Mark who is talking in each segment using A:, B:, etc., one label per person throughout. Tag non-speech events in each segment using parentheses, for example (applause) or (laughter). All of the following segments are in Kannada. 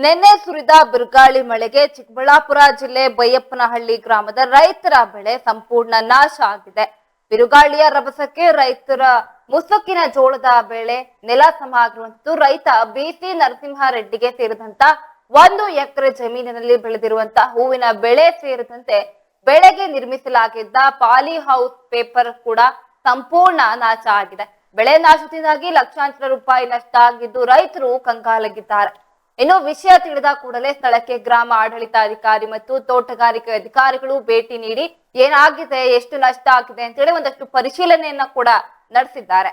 A: ನಿನ್ನೆ ಸುರಿದ ಬಿರುಗಾಳಿ ಮಳೆಗೆ ಚಿಕ್ಕಬಳ್ಳಾಪುರ ಜಿಲ್ಲೆ ಬೈಯಪ್ಪನಹಳ್ಳಿ ಗ್ರಾಮದ ರೈತರ ಬೆಳೆ ಸಂಪೂರ್ಣ ನಾಶ ಆಗಿದೆ. ಬಿರುಗಾಳಿಯ ರಭಸಕ್ಕೆ ರೈತರ ಮುಸುಕಿನ ಜೋಳದ ಬೆಳೆ ನೆಲ ಸಮ ಆಗಿರುವಂತದ್ದು ರೈತ ಬಿಸಿ ನರಸಿಂಹಾರೆಡ್ಡಿಗೆ ಸೇರಿದಂತ ಒಂದು ಎಕರೆ ಜಮೀನಿನಲ್ಲಿ ಬೆಳೆದಿರುವಂತ ಹೂವಿನ ಬೆಳೆ ಸೇರಿದಂತೆ ಬೆಳೆಗೆ ನಿರ್ಮಿಸಲಾಗಿದ್ದ ಪಾಲಿ ಹೌಸ್ ಪೇಪರ್ ಕೂಡ ಸಂಪೂರ್ಣ ನಾಶ ಆಗಿದೆ. ಬೆಳೆ ನಾಶದಿಂದಾಗಿ ಲಕ್ಷಾಂತರ ರೂಪಾಯಿ ನಷ್ಟ ಆಗಿದ್ದು ರೈತರು ಕಂಗಾಲಾಗಿದ್ದಾರೆ. ಇನ್ನು ವಿಷಯ ತಿಳಿದ ಕೂಡಲೇ ಸ್ಥಳಕ್ಕೆ ಗ್ರಾಮ ಆಡಳಿತಾಧಿಕಾರಿ ಮತ್ತು ತೋಟಗಾರಿಕೆ ಅಧಿಕಾರಿಗಳು ಭೇಟಿ ನೀಡಿ ಏನಾಗಿದೆ, ಎಷ್ಟು ನಷ್ಟ ಆಗಿದೆ ಅಂತೇಳಿ ಒಂದಷ್ಟು ಪರಿಶೀಲನೆಯನ್ನ ಕೂಡ ನಡೆಸಿದ್ದಾರೆ.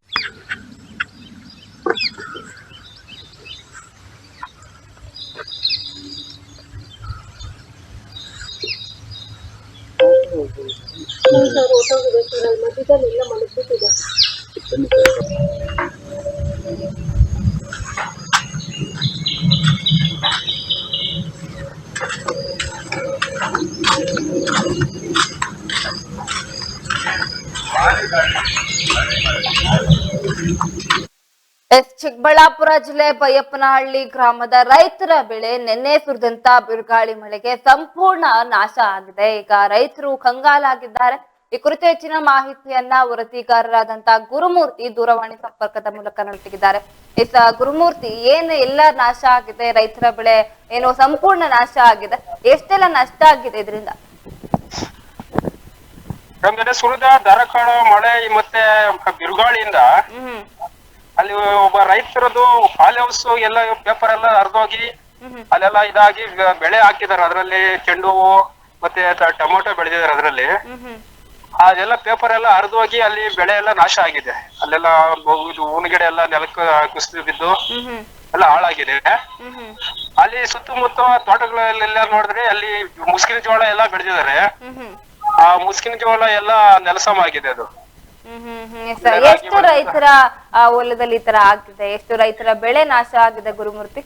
A: Vale, vale, vale, vale. Yes Chikkaballapur ಜಿಲ್ಲೆ ಬೈಯಪ್ಪನಹಳ್ಳಿ ಗ್ರಾಮದ ರೈತರ ಬೆಳೆ ನಿನ್ನೆ ಸುರಿದಂತ ಬಿರುಗಾಳಿ ಮಳೆಗೆ ಸಂಪೂರ್ಣ ನಾಶ ಆಗಿದೆ. ಈಗ ರೈತರು ಕಂಗಾಲಾಗಿದ್ದಾರೆ. ಈ ಕುರಿತು ಹೆಚ್ಚಿನ ಮಾಹಿತಿಯನ್ನ ವರದಿಗಾರರಾದಂತ ಗುರುಮೂರ್ತಿ ದೂರವಾಣಿ ಸಂಪರ್ಕದ ಮೂಲಕ ನಡೆಸಿದ್ದಾರೆ ಈ ಗುರುಮೂರ್ತಿ ಏನು ಎಲ್ಲ ನಾಶ ಆಗಿದೆ? ರೈತರ ಬೆಳೆ ಏನು ಸಂಪೂರ್ಣ ನಾಶ ಆಗಿದೆ? ಎಷ್ಟೆಲ್ಲ ನಷ್ಟ ಆಗಿದೆ ಇದರಿಂದ?
B: ಸುರಿದ ಧಾರಾಕಾರ ಮಳೆ ಮತ್ತೆ ಬಿರುಗಾಳಿಯಿಂದ ಅಲ್ಲಿ ಒಬ್ಬ ರೈತರದು ಫಾಲ್ ಹೌಸ್ ಎಲ್ಲ ಪೇಪರ್ ಎಲ್ಲ ಹರಿದೋಗಿ ಅಲ್ಲೆಲ್ಲ ಇದಾಗಿ ಬೆಳೆ ಹಾಕಿದಾರೆ ಅದರಲ್ಲಿ ಚೆಂಡು ಹೂವು ಮತ್ತೆ ಟೊಮೊಟೊ ಬೆಳೆದಿದ್ದಾರೆ ಅದರಲ್ಲಿ. ಅದೆಲ್ಲ ಪೇಪರ್ ಎಲ್ಲ ಹರಿದೋಗಿ ಅಲ್ಲಿ ಬೆಳೆ ಎಲ್ಲ ನಾಶ ಆಗಿದೆ. ಅಲ್ಲೆಲ್ಲ ಬ- ಇದು ಹೂವಿನ ಗಿಡ ಎಲ್ಲ ನೆಲಕ್ಕೆ ಕುಸಿದು ಬಿದ್ದು ಎಲ್ಲ ಹಾಳಾಗಿದೆ. ಅಲ್ಲಿ ಸುತ್ತಮುತ್ತ ತೋಟಗಳಲ್ಲೆಲ್ಲ ನೋಡಿದ್ರೆ ಅಲ್ಲಿ ಮುಸ್ಕಿನ ಜೋಳ ಎಲ್ಲ ಬೆಳೆದಿದ್ದಾರೆ. ಆ ಮುಸ್ಕಿನ ಜೋಳ ಎಲ್ಲ ನೆಲಸಮ ಆಗಿದೆ ಅದು.
A: ಹ್ಮ್ ಹ್ಮ್ ಹ್ಮ್ ಸರ್. ಎಷ್ಟು ರೈತರ ಆ, ಹೊಲದಲ್ಲಿ ಈ ತರ ಆಗಿದೆ ಎಷ್ಟು ರೈತರ ಬೆಳೆ ನಾಶ ಆಗಿದೆ ಗುರುಮೂರ್ತಿ?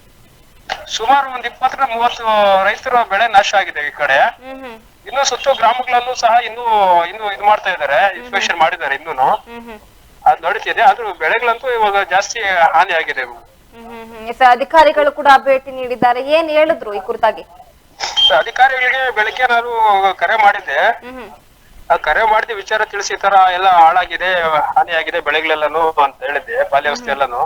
B: ಸುಮಾರು ಒಂದ್ ಇಪ್ಪತ್ತರಿಂದ ಮೂವತ್ತು ರೈತರ ಬೆಳೆ ನಾಶ ಆಗಿದೆ ಈ ಕಡೆ.
A: ಹ್ಮ್ ಹ್ಮ್.
B: ಇನ್ನು ಸುತ್ತ ಗ್ರಾಮಗಳಲ್ಲೂ ಸಹ ಇನ್ನೂ ಇನ್ನು ಇದು ಮಾಡ್ತಾ ಇದಾರೆ ಇನ್ಸ್ಪೆಕ್ಷನ್ ಮಾಡಿದ್ದಾರೆ ಇನ್ನೂನು.
A: ಹ್ಮ್ ಹ್ಮ್.
B: ಅದ್ ನಡೀತಿದೆ ಆದ್ರೂ ಬೆಳೆಗಳಂತೂ ಇವಾಗ ಜಾಸ್ತಿ ಹಾನಿ ಆಗಿದೆ. ಇವು.
A: ಹ್ಮ್ ಹ್ಮ್ ಹ್ಮ್. ಎಸ್ ಅಧಿಕಾರಿಗಳು ಕೂಡ ಭೇಟಿ ನೀಡಿದ್ದಾರೆ. ಏನ್ ಹೇಳಿದ್ರು ಈ ಕುರಿತಾಗಿ?
B: ಅಧಿಕಾರಿಗಳಿಗೆ ಬೆಳಿಗ್ಗೆ ನಾನು ಕರೆ ಮಾಡಿದ್ದೆ.
A: ಹ್ಮ್.
B: ಕರೆ ಮಾಡಿದ ವಿಚಾರ ತಿಳಿಸಿ ಈ ತರ ಎಲ್ಲ ಹಾಳಾಗಿದೆ ಹಾನಿ ಆಗಿದೆ ಬೆಳೆಗಳೆಲ್ಲಾನು ಅಂತ ಹೇಳಿದ್ದೆ ಬಾಲ್ಯ ವ್ಯವಸ್ಥೆ ಎಲ್ಲಾನು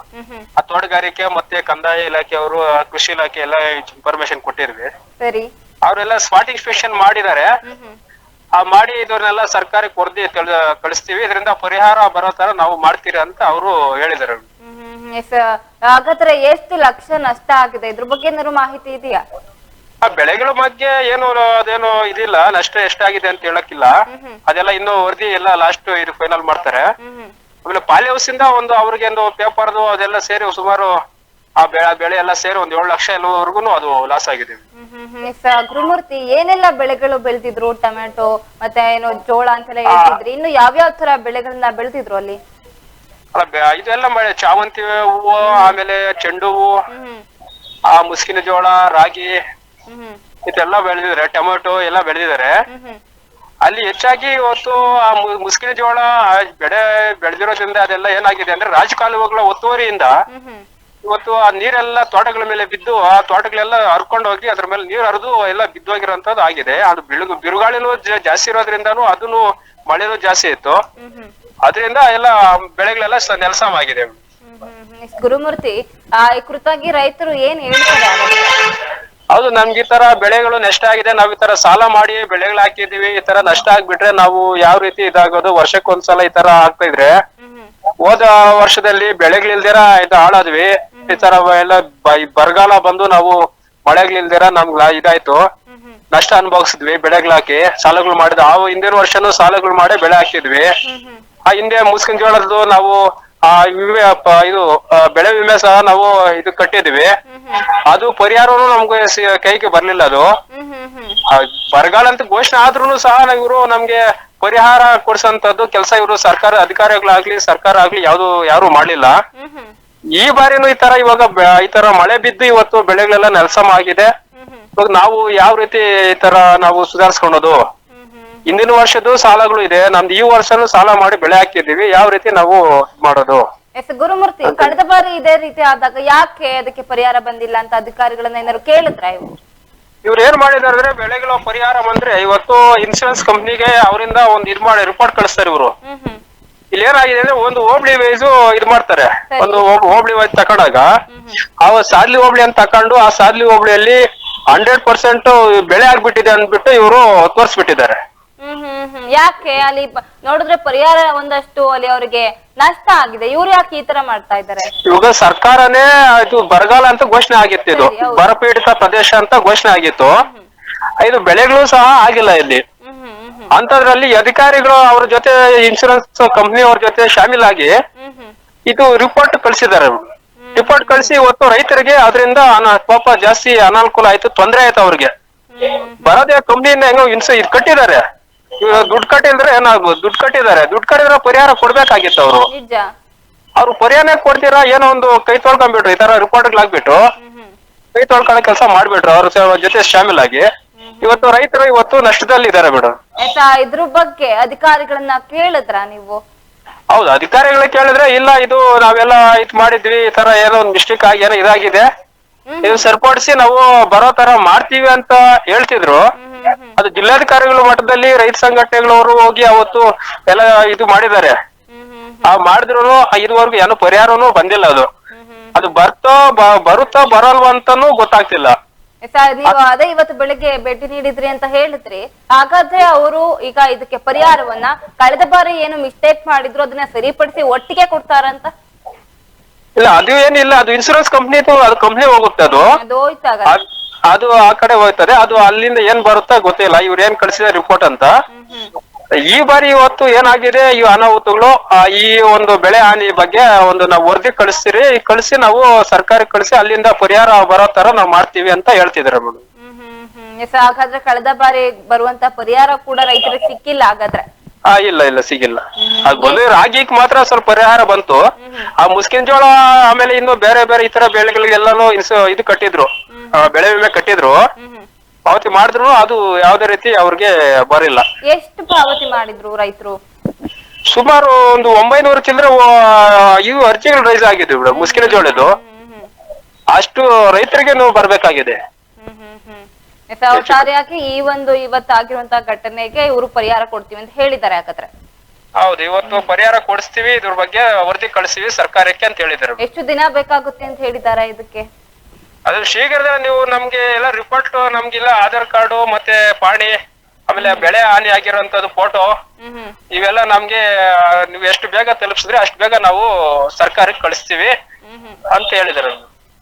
B: ಆ ತೋಟಗಾರಿಕೆ ಮತ್ತೆ ಕಂದಾಯ ಇಲಾಖೆ ಅವರು ಕೃಷಿ ಇಲಾಖೆ ಎಲ್ಲ ಇನ್ಫಾರ್ಮೇಶನ್ ಕೊಟ್ಟಿರ್ವಿ. ಅವರೆಲ್ಲ ಸ್ಪಾಟ್ ಇನ್ಸ್ಪೆಕ್ಷನ್ ಮಾಡಿದ್ದಾರೆ. ಆ ಮಾಡಿ ಇದನ್ನೆಲ್ಲ ಸರ್ಕಾರಕ್ಕೆ ವರದಿ ಕಳಿಸ್ತೀವಿ. ಇದರಿಂದ ಪರಿಹಾರ ಬರೋ ತರ ನಾವು ಮಾಡ್ತೀರಿ ಅಂತ ಅವರು ಹೇಳಿದ್ದಾರೆ
A: ಎಸ್ ಹಾಗಾದ್ರೆ ಎಷ್ಟು ಲಕ್ಷ ನಷ್ಟ ಆಗಿದೆ? ಇದ್ರ ಬಗ್ಗೆ ಏನಾದ್ರು ಮಾಹಿತಿ ಇದೆಯಾ?
B: ಆ ಬೆಳೆಗಳ ಬಗ್ಗೆ ಏನು ಅದೇನು ಇದಿಲ್ಲ ನಷ್ಟ ಎಷ್ಟಾಗಿದೆ ಅಂತ ಹೇಳಕ್ಕಿಲ್ಲ. ಅದೆಲ್ಲ ಇನ್ನೂ ವರದಿ ಎಲ್ಲ ಲಾಸ್ಟ್ ಇದು ಫೈನಲ್ ಮಾಡ್ತಾರೆ. ಆಮೇಲೆ ಪಾಲಿ ಹೌಸ್ ಇಂದ ಒಂದು ಅವ್ರಿಗೆ ಒಂದು ಪೇಪರ್ದು ಅದೆಲ್ಲ ಸೇರಿ ಸುಮಾರು ಆ ಬೆಳೆ ಬೆಳೆ ಎಲ್ಲ ಸೇರಿ ಒಂದ್ ಏಳು ಲಕ್ಷ ಎಲ್ಲವರೆಗೂ ಅದು ಲಾಸ್ ಆಗಿದೆ.
A: ಗುರುಮೂರ್ತಿ ಏನೆಲ್ಲ ಬೆಳೆಗಳು ಬೆಳೆದಿದ್ರು? ಟೊಮೆಟೊ ಮತ್ತೆ ಏನು ಜೋಳ ಅಂತೆಲ್ಲ ಹೇಳ್ತಿದ್ರಿ. ಇನ್ನು ಯಾವ್ಯಾವ ತರ ಬೆಳೆಗಳನ್ನ ಬೆಳೆದಿದ್ರು ಅಲ್ಲಿ?
B: ಇದೆಲ್ಲ ಮಳೆ ಚಾವಂತಿ ಹೂವು ಆಮೇಲೆ ಚೆಂಡು ಹೂವು ಆ ಮುಸ್ಕಿನ ಜೋಳ ರಾಗಿ ಇದೆಲ್ಲ ಬೆಳೆದಿದ್ದಾರೆ. ಟೊಮೆಟೊ ಎಲ್ಲ ಬೆಳೆದಿದ್ದಾರೆ. ಅಲ್ಲಿ ಹೆಚ್ಚಾಗಿ ಇವತ್ತು ಆ ಮು- ಮುಸ್ಕಿನ ಜೋಳ ಆ ಬೆಳೆ ಬೆಳೆದಿರೋದ್ರಿಂದ ಅದೆಲ್ಲ ಏನಾಗಿದೆ ಅಂದ್ರೆ ರಾಜಕಾಲುವೆಗಳ ಒತ್ತುವರಿಯಿಂದ ಇವತ್ತು ಆ ನೀರೆಲ್ಲ ತೋಟಗಳ ಮೇಲೆ ಬಿದ್ದು ಆ ತೋಟಗಳೆಲ್ಲ ಹರ್ಕೊಂಡು ಹೋಗಿ ಅದ್ರ ಮೇಲೆ ನೀರು ಹರಿದು ಎಲ್ಲ ಬಿದ್ದೋಗಿರೋಂಥದ್ದು ಆಗಿದೆ. ಅದು ಬಿಳುಗು ಬಿರುಗಾಳಿನೂ ಜಾ- ಜಾಸ್ತಿ ಇರೋದ್ರಿಂದನು ಅದನ್ನು ಮಳೆನೂ ಜಾಸ್ತಿ ಇತ್ತು. ಅದರಿಂದ ಎಲ್ಲ ಬೆಳೆಗಳೆಲ್ಲ ಸ- ನೆಲಸಮ ಆಗಿದೆ
A: ಹ್ಮ್ ಹ್ಮ್ ಹ್ಮ್. ಎಸ್ ಗುರುಮೂರ್ತಿ ಆ ಈ ಕುರಿತಾಗಿ ರೈತರು ಏನ್ ಹೇಳ್ತಾರೆ?
B: ಹೌದು, ನಮ್ಗೆ ಈ ತರ ಬೆಳೆಗಳು ನಷ್ಟ ಆಗಿದೆ. ನಾವ್ ಈ ತರ ಸಾಲ ಮಾಡಿ ಬೆಳೆಗಳು ಹಾಕಿದೀವಿ ಈ ತರ ನಷ್ಟ ಆಗ್ಬಿಟ್ರೆ ನಾವು ಯಾವ ರೀತಿ ಇದಾಗೋದು? ವರ್ಷಕ್ಕೊಂದ್ಸಲ ಈ ತರ ಆಗ್ತಾ ಇದ್ರೆ ಹೋದ ವರ್ಷದಲ್ಲಿ ಬೆಳೆಗಳಿಲ್ದಿರ ಇದು ಹಾಳಾದ್ವಿ. ಈ ತರ ಎಲ್ಲ ಬರಗಾಲ ಬಂದು ನಾವು ಮಳೆಗಳಿಲ್ದಿರ ನಮ್ಗ್ ಇದಾಯ್ತು. ನಷ್ಟ ಅನುಭವಿಸಿದ್ವಿ ಬೆಳೆಗಳು ಹಾಕಿ, ಸಾಲಗಳು ಮಾಡಿದ ಆ ಹಿಂದಿನ ವರ್ಷನೂ ಸಾಲಗಳು ಮಾಡಿ ಬೆಳೆ ಹಾಕಿದ್ವಿ. ಆ ಹಿಂದೆ ಮುಸ್ಕಿನ ಜೋಳದ್ದು ನಾವು ಆ ವಿಮೆ ಪ- ಇದು ಆ, ಬೆಳೆ ವಿಮೆ ಸಹ ನಾವು ಇದು ಕಟ್ಟಿದ್ವಿ ಅದು ಪರಿಹಾರನು ನಮ್ಗೆ ಸಿ- ಕೈಗೆ ಬರ್ಲಿಲ್ಲ ಅದು.
A: ಹ್ಮ್ ಹ್ಮ್ ಹ್ಮ್.
B: ಆ, ಬರಗಾಲ ಅಂತ ಘೋಷಣೆ ಆದ್ರೂ ಸಹ ಇವರು ನಮ್ಗೆ ಪರಿಹಾರ ಕೊಡ್ಸಂತದ್ದು ಕೆಲಸ ಇವರು ಸರ್ಕಾರ ಅಧಿಕಾರಿಗಳಾಗ್ಲಿ ಸರ್ಕಾರ ಆಗ್ಲಿ ಯಾವ್ದು ಯಾರು ಮಾಡ್ಲಿಲ್ಲ.
A: ಹ್ಮ್ ಹ್ಮ್.
B: ಈ ಬಾರಿನೂ ಈ ತರ ಇವಾಗ ಬೆ- ಈ ತರ ಮಳೆ ಬಿದ್ದು ಇವತ್ತು ಬೆಳೆಗಳೆಲ್ಲ ನೆಲಸಮ ಆಗಿದೆ.
A: ಹ್ಮ್ ಹ್ಮ್.
B: ಇವಾಗ ನಾವು ಯಾವ ರೀತಿ ಈ ತರ ನಾವು ಸುಧಾರಿಸ್ಕೊಳೋದು ಹಿಂದಿನ ವರ್ಷದ್ದು ಸಾಲಗಳು ಇದೆ. ನಮ್ದು ಈ ವರ್ಷನು ಸಾಲ ಮಾಡಿ ಬೆಳೆ ಹಾಕಿದೀವಿ ಯಾವ ರೀತಿ ನಾವು ಮಾಡೋದು?
A: ಎಸ್ ಗುರುಮೂರ್ತಿ ಕಳೆದ ಬಾರಿ ಇದೇ ರೀತಿ ಆದಾಗ ಯಾಕೆ ಅದಕ್ಕೆ ಪರಿಹಾರ ಬಂದಿಲ್ಲ ಅಂತ ಅಧಿಕಾರಿಗಳನ್ನ ಏನಾದ್ರು ಕೇಳಿದ್ರ ಇವು
B: ಇವ್ರು ಏನ್ ಮಾಡಿದಾರೆ ಅಂದ್ರೆ ಬೆಳೆಗಳ ಪರಿಹಾರ ಬಂದ್ರೆ ಇವತ್ತು ಇನ್ಶೂರೆನ್ಸ್ ಕಂಪ್ನಿಗೆ ಅವರಿಂದ ಒಂದ್ ಇದ್ ಮಾಡಿ ರಿಪೋರ್ಟ್ ಕಳಿಸ್ತಾರೆ ಇವರು. ಇಲ್ಲಿ ಏನಾಗಿದೆ ಅಂದ್ರೆ ಒಂದು ಹೋಬ್ಳಿ ವೈಸ್ ಇದ್ ಮಾಡ್ತಾರೆ. ಒಂದು ಓಬ್ಳಿ ಹೋಬ್ಳಿ ವೈಸ್ ತಕೊಂಡಾಗ ಆ ಸಾದ್ಲಿ ಹೋಬ್ಳಿ ಅಂತ ತಕೊಂಡು ಆ ಸಾದ್ಲಿ ಹೋಬ್ಳಿಯಲ್ಲಿ ಹಂಡ್ರೆಡ್ ಪರ್ಸೆಂಟ್ ಬೆಳೆ ಆಗ್ಬಿಟ್ಟಿದೆ ಅಂದ್ಬಿಟ್ಟು ಇವರು ತೋರಿಸ್ಬಿಟ್ಟಿದ್ದಾರೆ
A: ಹ್ಮ್ ಹ್ಮ್ ಹ್ಮ್. ಯಾಕೆ ಅಲ್ಲಿ ಬ- ನೋಡಿದ್ರೆ ಪರಿಹಾರ ಒಂದಷ್ಟು ಅಲ್ಲಿ ಅವರಿಗೆ ನಷ್ಟ ಆಗಿದೆ. ಇವ್ರು ಯಾಕೆ ಈ ತರ ಮಾಡ್ತಾ ಇದ್ದಾರೆ?
B: ಇವಾಗ ಸರ್ಕಾರನೇ ಇದು ಬರಗಾಲ ಅಂತ ಘೋಷಣೆ ಆಗಿತ್ತು ಇದು.
A: ಸರಿ, ಹೌದು.
B: ಬರಪೀಡಿತ ಪ್ರದೇಶ ಅಂತ ಘೋಷಣೆ ಆಗಿತ್ತು. ಇದು ಬೆಳೆಗಳು ಸಹ ಆಗಿಲ್ಲ ಇಲ್ಲಿ.
A: ಹ್ಮ್ ಹ್ಮ್ ಹ್ಮ್ ಹ್ಮ್.
B: ಅಂತದ್ರಲ್ಲಿ ಅಧಿಕಾರಿಗಳು ಅವ್ರ ಜೊತೆ ಇನ್ಶೂರೆನ್ಸ್ ಕಂಪನಿ ಅವ್ರ ಜೊತೆ ಶಾಮೀಲಾಗಿ
A: ಆಗಿ ಹ್ಮ್
B: ಇದು ರಿಪೋರ್ಟ್ ಕಳಿಸಿದ್ದಾರೆ. ರಿಪೋರ್ಟ್ ಕಳಿಸಿ ಇವತ್ತು ರೈತರಿಗೆ ಅದರಿಂದ ಪಾಪ ಜಾಸ್ತಿ ಅನಾನುಕೂಲ ಆಯ್ತು ತೊಂದರೆ ಆಯ್ತು ಅವ್ರಿಗೆ.
A: ಹ್ಮ್
B: ಬರೋದೇ ಕಂಪ್ನಿಯಿಂದ ಹೆಂಗೋ ಇನ್ಸ ಇದು ಕಟ್ಟಿದ್ದಾರೆ. ಇವಾಗ ದುಡ್ಡು ಕಟ್ಟಿದ್ರೆ ಏನಾಗ್ಬೋದು? ದುಡ್ಡು ಕಟ್ಟಿದ್ದಾರೆ. ದುಡ್ಡು ಕಟ್ಟಿದ್ರೆ ಪರಿಹಾರ ಕೊಡ್ಬೇಕಾಗಿತ್ತು ಅವರು.
A: ನಿಜ.
B: ಅವ್ರು ಪರಿಹಾರ ಕೊಡ್ತೀರಾ? ಏನೋ ಒಂದು ಕೈ ತೊಳ್ಕೊಂಡ್ಬಿಟ್ರು. ಈ ತರ ರಿಪೋರ್ಟ್ಗಳಾಗ್ಬಿಟ್ಟು
A: ಹ್ಮ್ ಹ್ಮ್
B: ಕೈ ತೊಳ್ಕೊಳ್ಳೋ ಕೆಲಸ ಮಾಡ್ಬಿಟ್ರು ಅವ್ರ ಜೊತೆ ಶಾಮಿಲ್ ಆಗಿ ಇವತ್ತು ರೈತರು ಇವತ್ತು ನಷ್ಟದಲ್ಲಿ ಇದಾರೆ ಬಿಡು.
A: ಆಯ್ತಾ? ಇದ್ರ ಬಗ್ಗೆ ಅಧಿಕಾರಿಗಳನ್ನ ಕೇಳಿದ್ರ ನೀವು?
B: ಹೌದು ಅಧಿಕಾರಿಗಳಿಗೆ ಕೇಳಿದ್ರೆ ಇಲ್ಲ ಇದು ನಾವೆಲ್ಲ ಇದ್ ಮಾಡಿದ್ವಿ ಈ ತರ ಏನೋ ಒಂದು ಮಿಸ್ಟೇಕ್ ಆಗಿ ಏನೋ ಇದಾಗಿದೆ. ಇದು ಸರಿಪಡಿಸಿ ನಾವು ಬರೋ ತರ ಮಾಡ್ತೀವಿ ಅಂತ ಹೇಳ್ತಿದ್ರು. ಅದು ಜಿಲ್ಲಾಧಿಕಾರಿಗಳ ಮಟ್ಟದಲ್ಲಿ ರೈತ ಸಂಘಟನೆಗಳವರು ಹೋಗಿ ಅವತ್ತು ಎಲ್ಲ ಇದು ಮಾಡಿದ್ದಾರೆ. ಆ ಮಾಡಿದ್ರು ಇದುವರೆಗೂ ಏನು ಪರಿಹಾರನೂ ಬಂದಿಲ್ಲ ಅದು. ಅದು ಬರ್ತೋ ಬರುತ್ತೋ ಬರಲ್ವಾ ಅಂತಾನೂ ಗೊತ್ತಾಗ್ತಿಲ್ಲ.
A: ಸರ್ ನೀವು ಅದೇ ಇವತ್ತು ಬೆಳಿಗ್ಗೆ ಭೇಟಿ ನೀಡಿದ್ರಿ ಅಂತ ಹೇಳಿದ್ರಿ. ಹಾಗಾದ್ರೆ ಅವರು ಈಗ ಇದಕ್ಕೆ ಪರಿಹಾರವನ್ನ ಕಳೆದ ಬಾರಿ ಏನು ಮಿಸ್ಟೇಕ್ ಮಾಡಿದ್ರು ಅದನ್ನ ಸರಿಪಡಿಸಿ ಒಟ್ಟಿಗೆ ಕೊಡ್ತಾರಂತ?
B: ಇಲ್ಲ ಅದು ಏನಿಲ್ಲ ಅದು ಇನ್ಸೂರೆನ್ಸ್ ಕಂಪ್ನಿ ಅದು ಕಂಪ್ನಿ ಹೋಗುತ್ತೆ ಅದು.
A: ಅದು ಹೋಯ್ತಾಗ.
B: ಅದ್- ಅದು ಆ ಕಡೆ ಹೋಗ್ತದೆ ಅದು ಅಲ್ಲಿಂದ ಏನ್ ಬರುತ್ತ ಗೊತ್ತಿಲ್ಲ ಇವ್ರು ಏನ್ ಕಳಿಸಿದ ರಿಪೋರ್ಟ್ ಅಂತ. ಈ ಬಾರಿ ಇವತ್ತು ಏನಾಗಿದೆ ಈ ಅನಾಹುತಗಳು ಆ, ಈ ಒಂದು ಬೆಳೆ ಹಾನಿ ಬಗ್ಗೆ ಒಂದು ನಾವು ವರದಿ ಕಳಿಸ್ತೀರಿ ಕಳಿಸಿ ನಾವು ಸರ್ಕಾರಕ್ಕೆ ಕಳಿಸಿ ಅಲ್ಲಿಂದ ಪರಿಹಾರ ಬರೋ ತರ ನಾವು ಮಾಡ್ತೀವಿ ಅಂತ ಹೇಳ್ತಿದಾರೆ ಮೇಡಮ್
A: ಹ್ಮ್ ಹ್ಮ್ ಹ್ಮ್. ಎಸ್ ಹಾಗಾದ್ರೆ ಕಳೆದ ಬಾರಿ ಬರುವಂತ ಪರಿಹಾರ ಕೂಡ ರೈತರಿಗೆ ಸಿಕ್ಕಿಲ್ಲ ಹಾಗಾದ್ರೆ.
B: ಆ ಇಲ್ಲ ಇಲ್ಲ ಸಿಗಿಲ್ಲ. ಅದ್ ಬಂದ್ರೆ ರಾಗಿಗ್ ಮಾತ್ರ ಸ್ವಲ್ಪ ಪರಿಹಾರ ಬಂತು. ಆ ಮುಸ್ಕಿನ ಜೋಳ ಆಮೇಲೆ ಇನ್ನು ಬೇರೆ ಬೇರೆ ಇತರ ಬೆಳೆಗಳಿಗೆಲ್ಲಾನು ಇನ್ಸು- ಇದು ಕಟ್ಟಿದ್ರು. ಆ, ಬೆಳೆ ವಿಮೆ ಕಟ್ಟಿದ್ರು. ಪಾವತಿ ಮಾಡಿದ್ರು ಅದು ಯಾವ್ದೇ ರೀತಿ ಅವ್ರಿಗೆ ಬರಿಲ್ಲ.
A: ಎಷ್ಟು ಪಾವತಿ ಮಾಡಿದ್ರು ರೈತರು?
B: ಸುಮಾರು ಒಂದು ಒಂಬೈನೂರು ಚಿಲ್ಲರೆ ಇವು ಅರ್ಜಿಗಳು ರೈಸ್ ಆಗಿದ್ವಿ ಬಿಡು ಮುಸ್ಕಿನ ಜೋಳದ್ದು. ಅಷ್ಟು ರೈತರಿಗೆ ಬರ್ಬೇಕಾಗಿದೆ.
A: ಒಟ್ಟಾರೆಯಾಗಿ ಈ ಒಂದು ಇವತ್ತಾಗಿರುವಂತಹ ಘಟನೆಗೆ ಇವರು ಪರಿಹಾರ ಕೊಡ್ತೀವಿ ಅಂತ ಹೇಳಿದ್ದಾರೆ ಹಾಗಾದ್ರೆ
B: ಹೌದು ಇವತ್ತು ಪರಿಹಾರ ಕೊಡಿಸ್ತೀವಿ ಇದ್ರ ಬಗ್ಗೆ ವರದಿ ಕಳಿಸ್ತೀವಿ ಸರ್ಕಾರಕ್ಕೆ ಅಂತ ಹೇಳಿದ್ದಾರೆ.
A: ಎಷ್ಟು ದಿನ ಬೇಕಾಗುತ್ತೆ ಅಂತ ಹೇಳಿದ್ದಾರೆ ಇದಕ್ಕೆ?
B: ಅದು ಶೀಘ್ರದಲ್ಲಿ ನೀವು ನಮ್ಗೆ ಎಲ್ಲ ರಿಪೋರ್ಟ್ ನಮ್ಗಿಲ್ಲ ಆಧಾರ್ ಕಾರ್ಡು ಮತ್ತೆ ಪಾಣಿ ಆಮೇಲೆ ಬೆಳೆ ಹಾನಿ ಆಗಿರುವಂತದ್ದು ಫೋಟೋ ಇವೆಲ್ಲ ನಮ್ಗೆ ನೀವು ಎಷ್ಟು ಬೇಗ ತಲುಪಿಸಿದ್ರೆ ಅಷ್ಟು ಬೇಗ ನಾವು ಸರ್ಕಾರಕ್ಕೆ ಕಳಿಸ್ತೀವಿ ಅಂತ ಹೇಳಿದ್ದಾರೆ.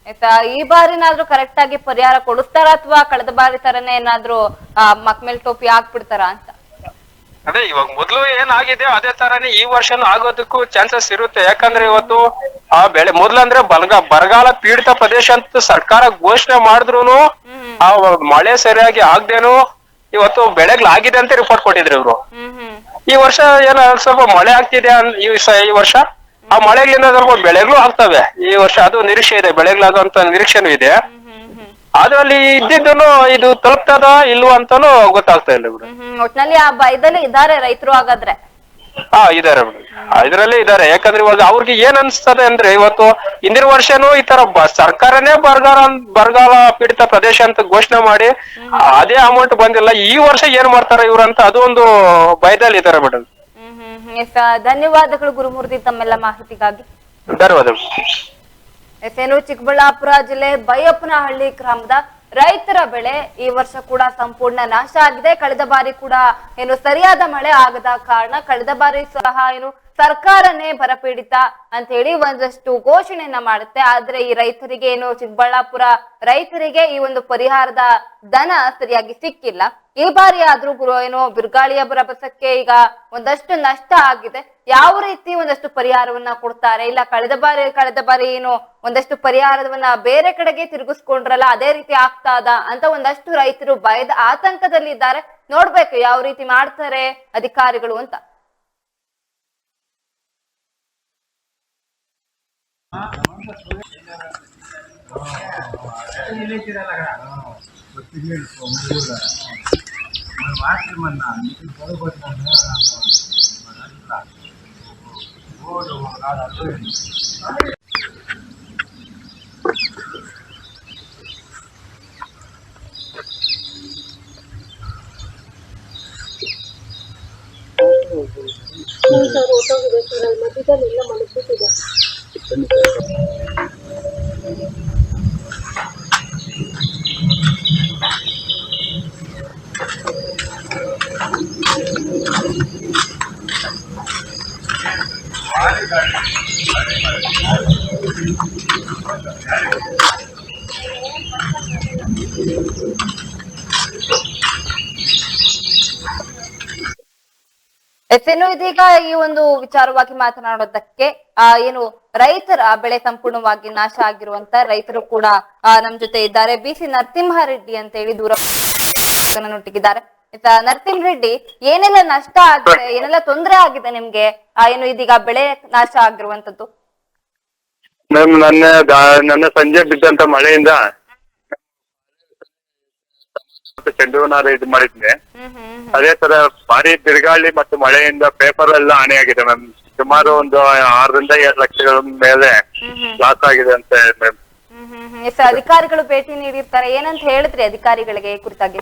A: ಆಯ್ತಾ? ಈ ಬಾರಿನಾದ್ರೂ ಕರೆಕ್ಟ್ ಆಗಿ ಪರಿಹಾರ ಕೊಡಿಸ್ತಾರ ಅಥವಾ ಕಳೆದ ಬಾರಿ ತರನೇ ಏನಾದ್ರೂ ಮಕ್ ಮೇಲ್ ಟೋಪಿ ಹಾಕ್ಬಿಡ್ತಾರ ಅಂತ?
B: ಅದೇ ಇವಾಗ ಮೊದ್ಲು ಏನಾಗಿದೆ ಅದೇ ತರನೇ ಈ ವರ್ಷನೂ ಆಗೋದಕ್ಕೂ ಚಾನ್ಸಸ್ ಇರುತ್ತೆ. ಯಾಕಂದ್ರೆ ಇವತ್ತು ಆ ಬೆಳೆ ಮೊದ್ಲಂದ್ರೆ ಬಲಗ ಬರಗಾಲ ಪೀಡಿತ ಪ್ರದೇಶ ಅಂತ ಸರ್ಕಾರ ಘೋಷಣೆ ಮಾಡಿದ್ರು ಆ ಮಳೆ ಸರಿಯಾಗಿ ಆಗ್ದೇನು ಇವತ್ತು ಬೆಳೆಗಳಾಗಿದೆ ಅಂತ ರಿಪೋರ್ಟ್ ಕೊಟ್ಟಿದ್ರು ಇವ್ರು. ಈ ವರ್ಷ ಏನ ಸ್ವಲ್ಪ ಮಳೆ ಆಗ್ತಿದೆ ಈ ವರ್ಷ? ಆ ಮಳೆಗಳಿಂದ ಏನಾದ್ರು ಬೆಳೆಗಳು ಆಗ್ತವೆ. ಈ ವರ್ಷ ಅದು ನಿರೀಕ್ಷೆ ಇದೆ ಬೆಳೆಗಳಾಗುವಂತ ನಿರೀಕ್ಷೆನೂ ಇದೆ. ಅದರಲ್ಲಿ ಇದ್ದಿದ್ದನ್ನು ಇದು ತಲುಪ್ತದ ಇಲ್ವಾ ಅಂತಾನು ಗೊತ್ತಾಗ್ತಾ ಇಲ್ಲ ಬಿಡು.
A: ಹ್ಮ್ ಒಟ್ನಲ್ಲಿ ಆ ಭಯದಲ್ಲಿ ಇದಾರೆ ರೈತರು ಹಾಗಾದ್ರೆ.
B: ಹಾ ಇದಾರೆ ಬಿಡು. ಇದ್ರಲ್ಲೇ ಇದಾರೆ ಯಾಕಂದ್ರೆ ಇವಾಗ ಅವ್ರಿಗೆ ಏನ್ ಅನ್ಸ್ತದೆ ಅಂದ್ರೆ ಇವತ್ತು ಹಿಂದಿನ ವರ್ಷನೂ ಈ ತರ ಬ- ಸರ್ಕಾರನೇ ಬರಗಾಲ ಬರಗಾಲ ಪೀಡಿತ ಪ್ರದೇಶ ಅಂತ ಘೋಷಣೆ ಮಾಡಿ ಅದೇ ಅಮೌಂಟ್ ಬಂದಿಲ್ಲ. ಈ ವರ್ಷ ಏನ್ ಮಾಡ್ತಾರೆ ಇವ್ರಂತ ಅದು ಒಂದು ಭಯದಲ್ಲಿ ಇದಾರೆ ಮೇಡಮ್
A: ಎಸ್ ಧನ್ಯವಾದಗಳು ಗುರುಮೂರ್ತಿ ತಮ್ಮೆಲ್ಲ ಮಾಹಿತಿಗಾಗಿ.
B: ಧನ್ಯವಾದಗಳು.
A: ಎಸ್ ಏನು ಚಿಕ್ಕಬಳ್ಳಾಪುರ ಜಿಲ್ಲೆ ಬೈಯಪ್ಪನಹಳ್ಳಿ ಗ್ರಾಮದ ರೈತರ ಬೆಳೆ ಈ ವರ್ಷ ಕೂಡ ಸಂಪೂರ್ಣ ನಾಶ ಆಗಿದೆ. ಕಳೆದ ಬಾರಿ ಕೂಡ ಏನು ಸರಿಯಾದ ಮಳೆ ಆಗದ ಕಾರಣ ಕಳೆದ ಬಾರಿ ಸಹ ಏನು ಸರ್ಕಾರನೇ ಬರಪೀಡಿತ ಅಂತ ಹೇಳಿ ಒಂದಷ್ಟು ಘೋಷಣೆಯನ್ನ ಮಾಡುತ್ತೆ. ಆದ್ರೆ ಈ ರೈತರಿಗೆ ಏನು ಚಿಕ್ಕಬಳ್ಳಾಪುರ ರೈತರಿಗೆ ಈ ಒಂದು ಪರಿಹಾರದ ಧನ ಸರಿಯಾಗಿ ಸಿಕ್ಕಿಲ್ಲ. ಈ ಬಾರಿ ಆದ್ರೂ ಗುರು ಏನು ಬಿರುಗಾಳಿಯ ಬರಬಸಕ್ಕೆ ಈಗ ಒಂದಷ್ಟು ನಷ್ಟ ಆಗಿದೆ. ಯಾವ ರೀತಿ ಒಂದಷ್ಟು ಪರಿಹಾರವನ್ನ ಕೊಡ್ತಾರೆ? ಇಲ್ಲ ಕಳೆದ ಬಾರಿ ಕಳೆದ ಬಾರಿ ಏನು ಒಂದಷ್ಟು ಪರಿಹಾರವನ್ನ ಬೇರೆ ಕಡೆಗೆ ತಿರುಗಿಸ್ಕೊಂಡ್ರಲ್ಲ, ಅದೇ ರೀತಿ ಆಗ್ತಾದ ಅಂತ ಒಂದಷ್ಟು ರೈತರು ಭಯದ ಆತಂಕದಲ್ಲಿ ಇದ್ದಾರೆ. ನೋಡ್ಬೇಕು ಯಾವ ರೀತಿ ಮಾಡ್ತಾರೆ ಅಧಿಕಾರಿಗಳು ಅಂತ. psicólogo cada gracias, ಎಸ್ ಇದೀಗ ಈ ಒಂದು ವಿಚಾರವಾಗಿ ಮಾತನಾಡೋದಕ್ಕೆ, ಆ, ಏನು ರೈತರ ಬೆಳೆ ಸಂಪೂರ್ಣವಾಗಿ ನಾಶ ಆಗಿರುವಂತ ರೈತರು ಕೂಡ ನಮ್ ಜೊತೆ ಇದ್ದಾರೆ. ಬಿ ಸಿ ಅಂತ ಹೇಳಿ ದೂರ ನೋಟಿಗಿದ್ದಾರೆ ಆಯ್ತಾ ನರಸಿಂಹ ರೆಡ್ಡಿ ಏನೆಲ್ಲ ನಷ್ಟ ಆಗಿದೆ, ಏನೆಲ್ಲ ತೊಂದರೆ ಆಗಿದೆ ನಿಮ್ಗೆ? ಏನು ಇದೀಗ ಬೆಳೆ ನಾಶ ಆಗಿರುವಂತದ್ದು?
C: ಮ್ಯಾಮ್ ನನ್ನ ನನ್ನ ಸಂಜೆ ಬಿದ್ದಂತ ಮಳೆಯಿಂದ (laughs) ಚೆಂಡು ಇದು
A: ಹ್ಮ್ ಹ್ಮ್
C: ಅದೇ ತರ ಭಾರಿ ಬಿರುಗಾಳಿ ಮತ್ತು ಮಳೆಯಿಂದ ಪೇಪರ್ ಎಲ್ಲ ಹಾನಿಯಾಗಿದೆ ಮ್ಯಾಮ್ ಸುಮಾರು ಒಂದು ಆರರಿಂದ ಏಳು ಲಕ್ಷಗಳ ಮೇಲೆ
A: ಹ್ಮ್ ಹ್ಮ್
C: ಲಾಸ್ ಆಗಿದೆ ಅಂತ ಮ್ಯಾಮ್
A: ಹ್ಮ್ ಹ್ಮ್ ಹ್ಮ್ ಎಸ್ ಅಧಿಕಾರಿಗಳು ಭೇಟಿ ನೀಡಿರ್ತಾರೆ. ಏನಂತ ಹೇಳಿದ್ರಿ ಅಧಿಕಾರಿಗಳಿಗೆ ಈ ಕುರಿತಾಗಿ?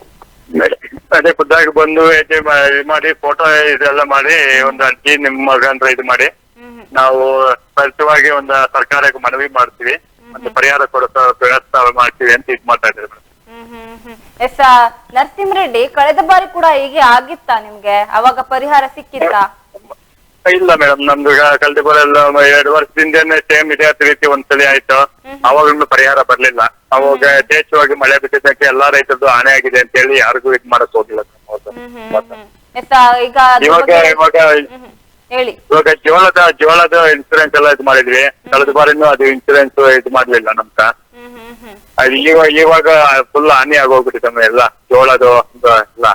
C: ಅದೇ ಖುದ್ದಾಗಿ ಬಂದು ಹೆಜ್ಜೆ ಮಾ- ಇದು ಮಾಡಿ ಫೋಟೋ ಇದೆಲ್ಲ ಮಾಡಿ ಒಂದು ಅರ್ಜಿ ನಿಮ್ಮ ಮುಖಾಂತರ ಇದು ಮಾಡಿ. ನಾವು ಸ್ಪಷ್ಟವಾಗಿ ಒಂದು ಸರ್ಕಾರಕ್ಕೆ ಮನವಿ ಮಾಡ್ತೀವಿ. ಮತ್ತೆ ಪರಿಹಾರ ಕೊಡೋ ಪ್ರಯತ್ನ ಮಾಡ್ತೀವಿ ಅಂತ ಇದು ಮಾಡ್ತಾ ಇದ್ದೀವಿ ಮೇಡಮ್
A: ಎಸ್ ನರಸಿಂಹ ರೆಡ್ಡಿ ಕಳೆದ ಬಾರಿ ಕೂಡ ಹೀಗೆ ಆಗಿತ್ತಾ ನಿಮ್ಗೆ? ಅವಾಗ ಪರಿಹಾರ ಸಿಕ್ಕಿತ್ತಾ?
C: ಇಲ್ಲ ಮೇಡಮ್ ನಮ್ದು ಕಳೆದ ಎಲ್ಲ ಎರಡು ವರ್ಷದಿಂದನೇ ಸೇಮ್ ಇದೇ ರೀತಿ ಒಂದ್ಸಲಿ ಆಯ್ತು. ಅವಾಗ್ಲೂ ಪರಿಹಾರ ಬರ್ಲಿಲ್ಲ. ಅವಾಗ ಯಥೇಚ್ಛವಾಗಿ ಮಳೆ ಬಿಟ್ಟಿದ್ದಕ್ಕೆ ಎಲ್ಲಾ ರೈತರದ್ದು ಹಾನಿ ಆಗಿದೆ ಅಂತ ಹೇಳಿ ಯಾರಿಗೂ ಇದ್ ಮಾಡಕ್ ಹೋಗಿಲ್ಲ ಇವಾಗ ಇವಾಗ.
A: ಹೇಳಿ.
C: ಇವಾಗ ಜೋಳದ ಜೋಳದ ಇನ್ಸೂರೆನ್ಸ್ ಎಲ್ಲ ಇದು ಮಾಡಿದ್ವಿ. ಕಳೆದ ಬಾರಿನೂ ಅದು ಇನ್ಸೂರೆನ್ಸ್ ಇದು ಮಾಡ್ಲಿಲ್ಲ
A: ಹ್ಮ್
C: ಅದು ಇವಾಗ ಇವಾಗ ಫುಲ್ ಹಾನಿ ಆಗೋಗ್ಬಿಟ್ಟಿದೆ ನಮ್ಮ ಎಲ್ಲ ಜೋಳದು ಎಲ್ಲ.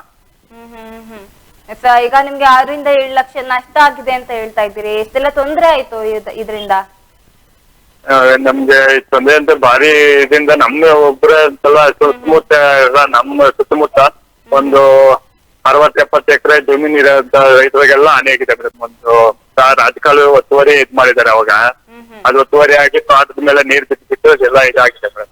A: ಈಗ ನಿಮ್ಗೆ ಆರರಿಂದ ಏಳು ಲಕ್ಷ ನಷ್ಟ ಆಗಿದೆ ಅಂತ ಹೇಳ್ತಾ ಇದ್ದೀರಿ. ಎಷ್ಟೆಲ್ಲ ತೊಂದರೆ ಆಯ್ತು ಇದ್- ಇದ್ರಿಂದ?
C: ಆ, ನಮ್ಗೆ ತೊಂದ್ರೆ ಅಂತ ಭಾರಿ ಇದರಿಂದ ನಮ್ಮ ಒಬ್ರ ಅಂತಲ್ಲ ಸುತ್ತಮುತ್ತ ಎಲ್ಲ ನಮ್ಮ ಸುತ್ತಮುತ್ತ ಒಂದು ಅರವತ್ ಎಪ್ಪತ್ ಎಕರೆ ಜಮೀನ್ ಇರೋ ರೈತರಿಗೆಲ್ಲ ಹಾನಿ ಆಗಿದೆ ಮೇಡಮ್. ಒಂದು ರಾಜಕಾಲು ಒತ್ತುವರಿ ಇದ್ ಮಾಡಿದ್ದಾರೆ ಅವಾಗ. ಅದು ಒತ್ತುವರಿ ಆಗಿ ತೋಟದ ಮೇಲೆ ನೀರ್ ಬಿಟ್ಟು ಎಲ್ಲ ಇದಾಗಿದೆ ಮೇಡಮ್.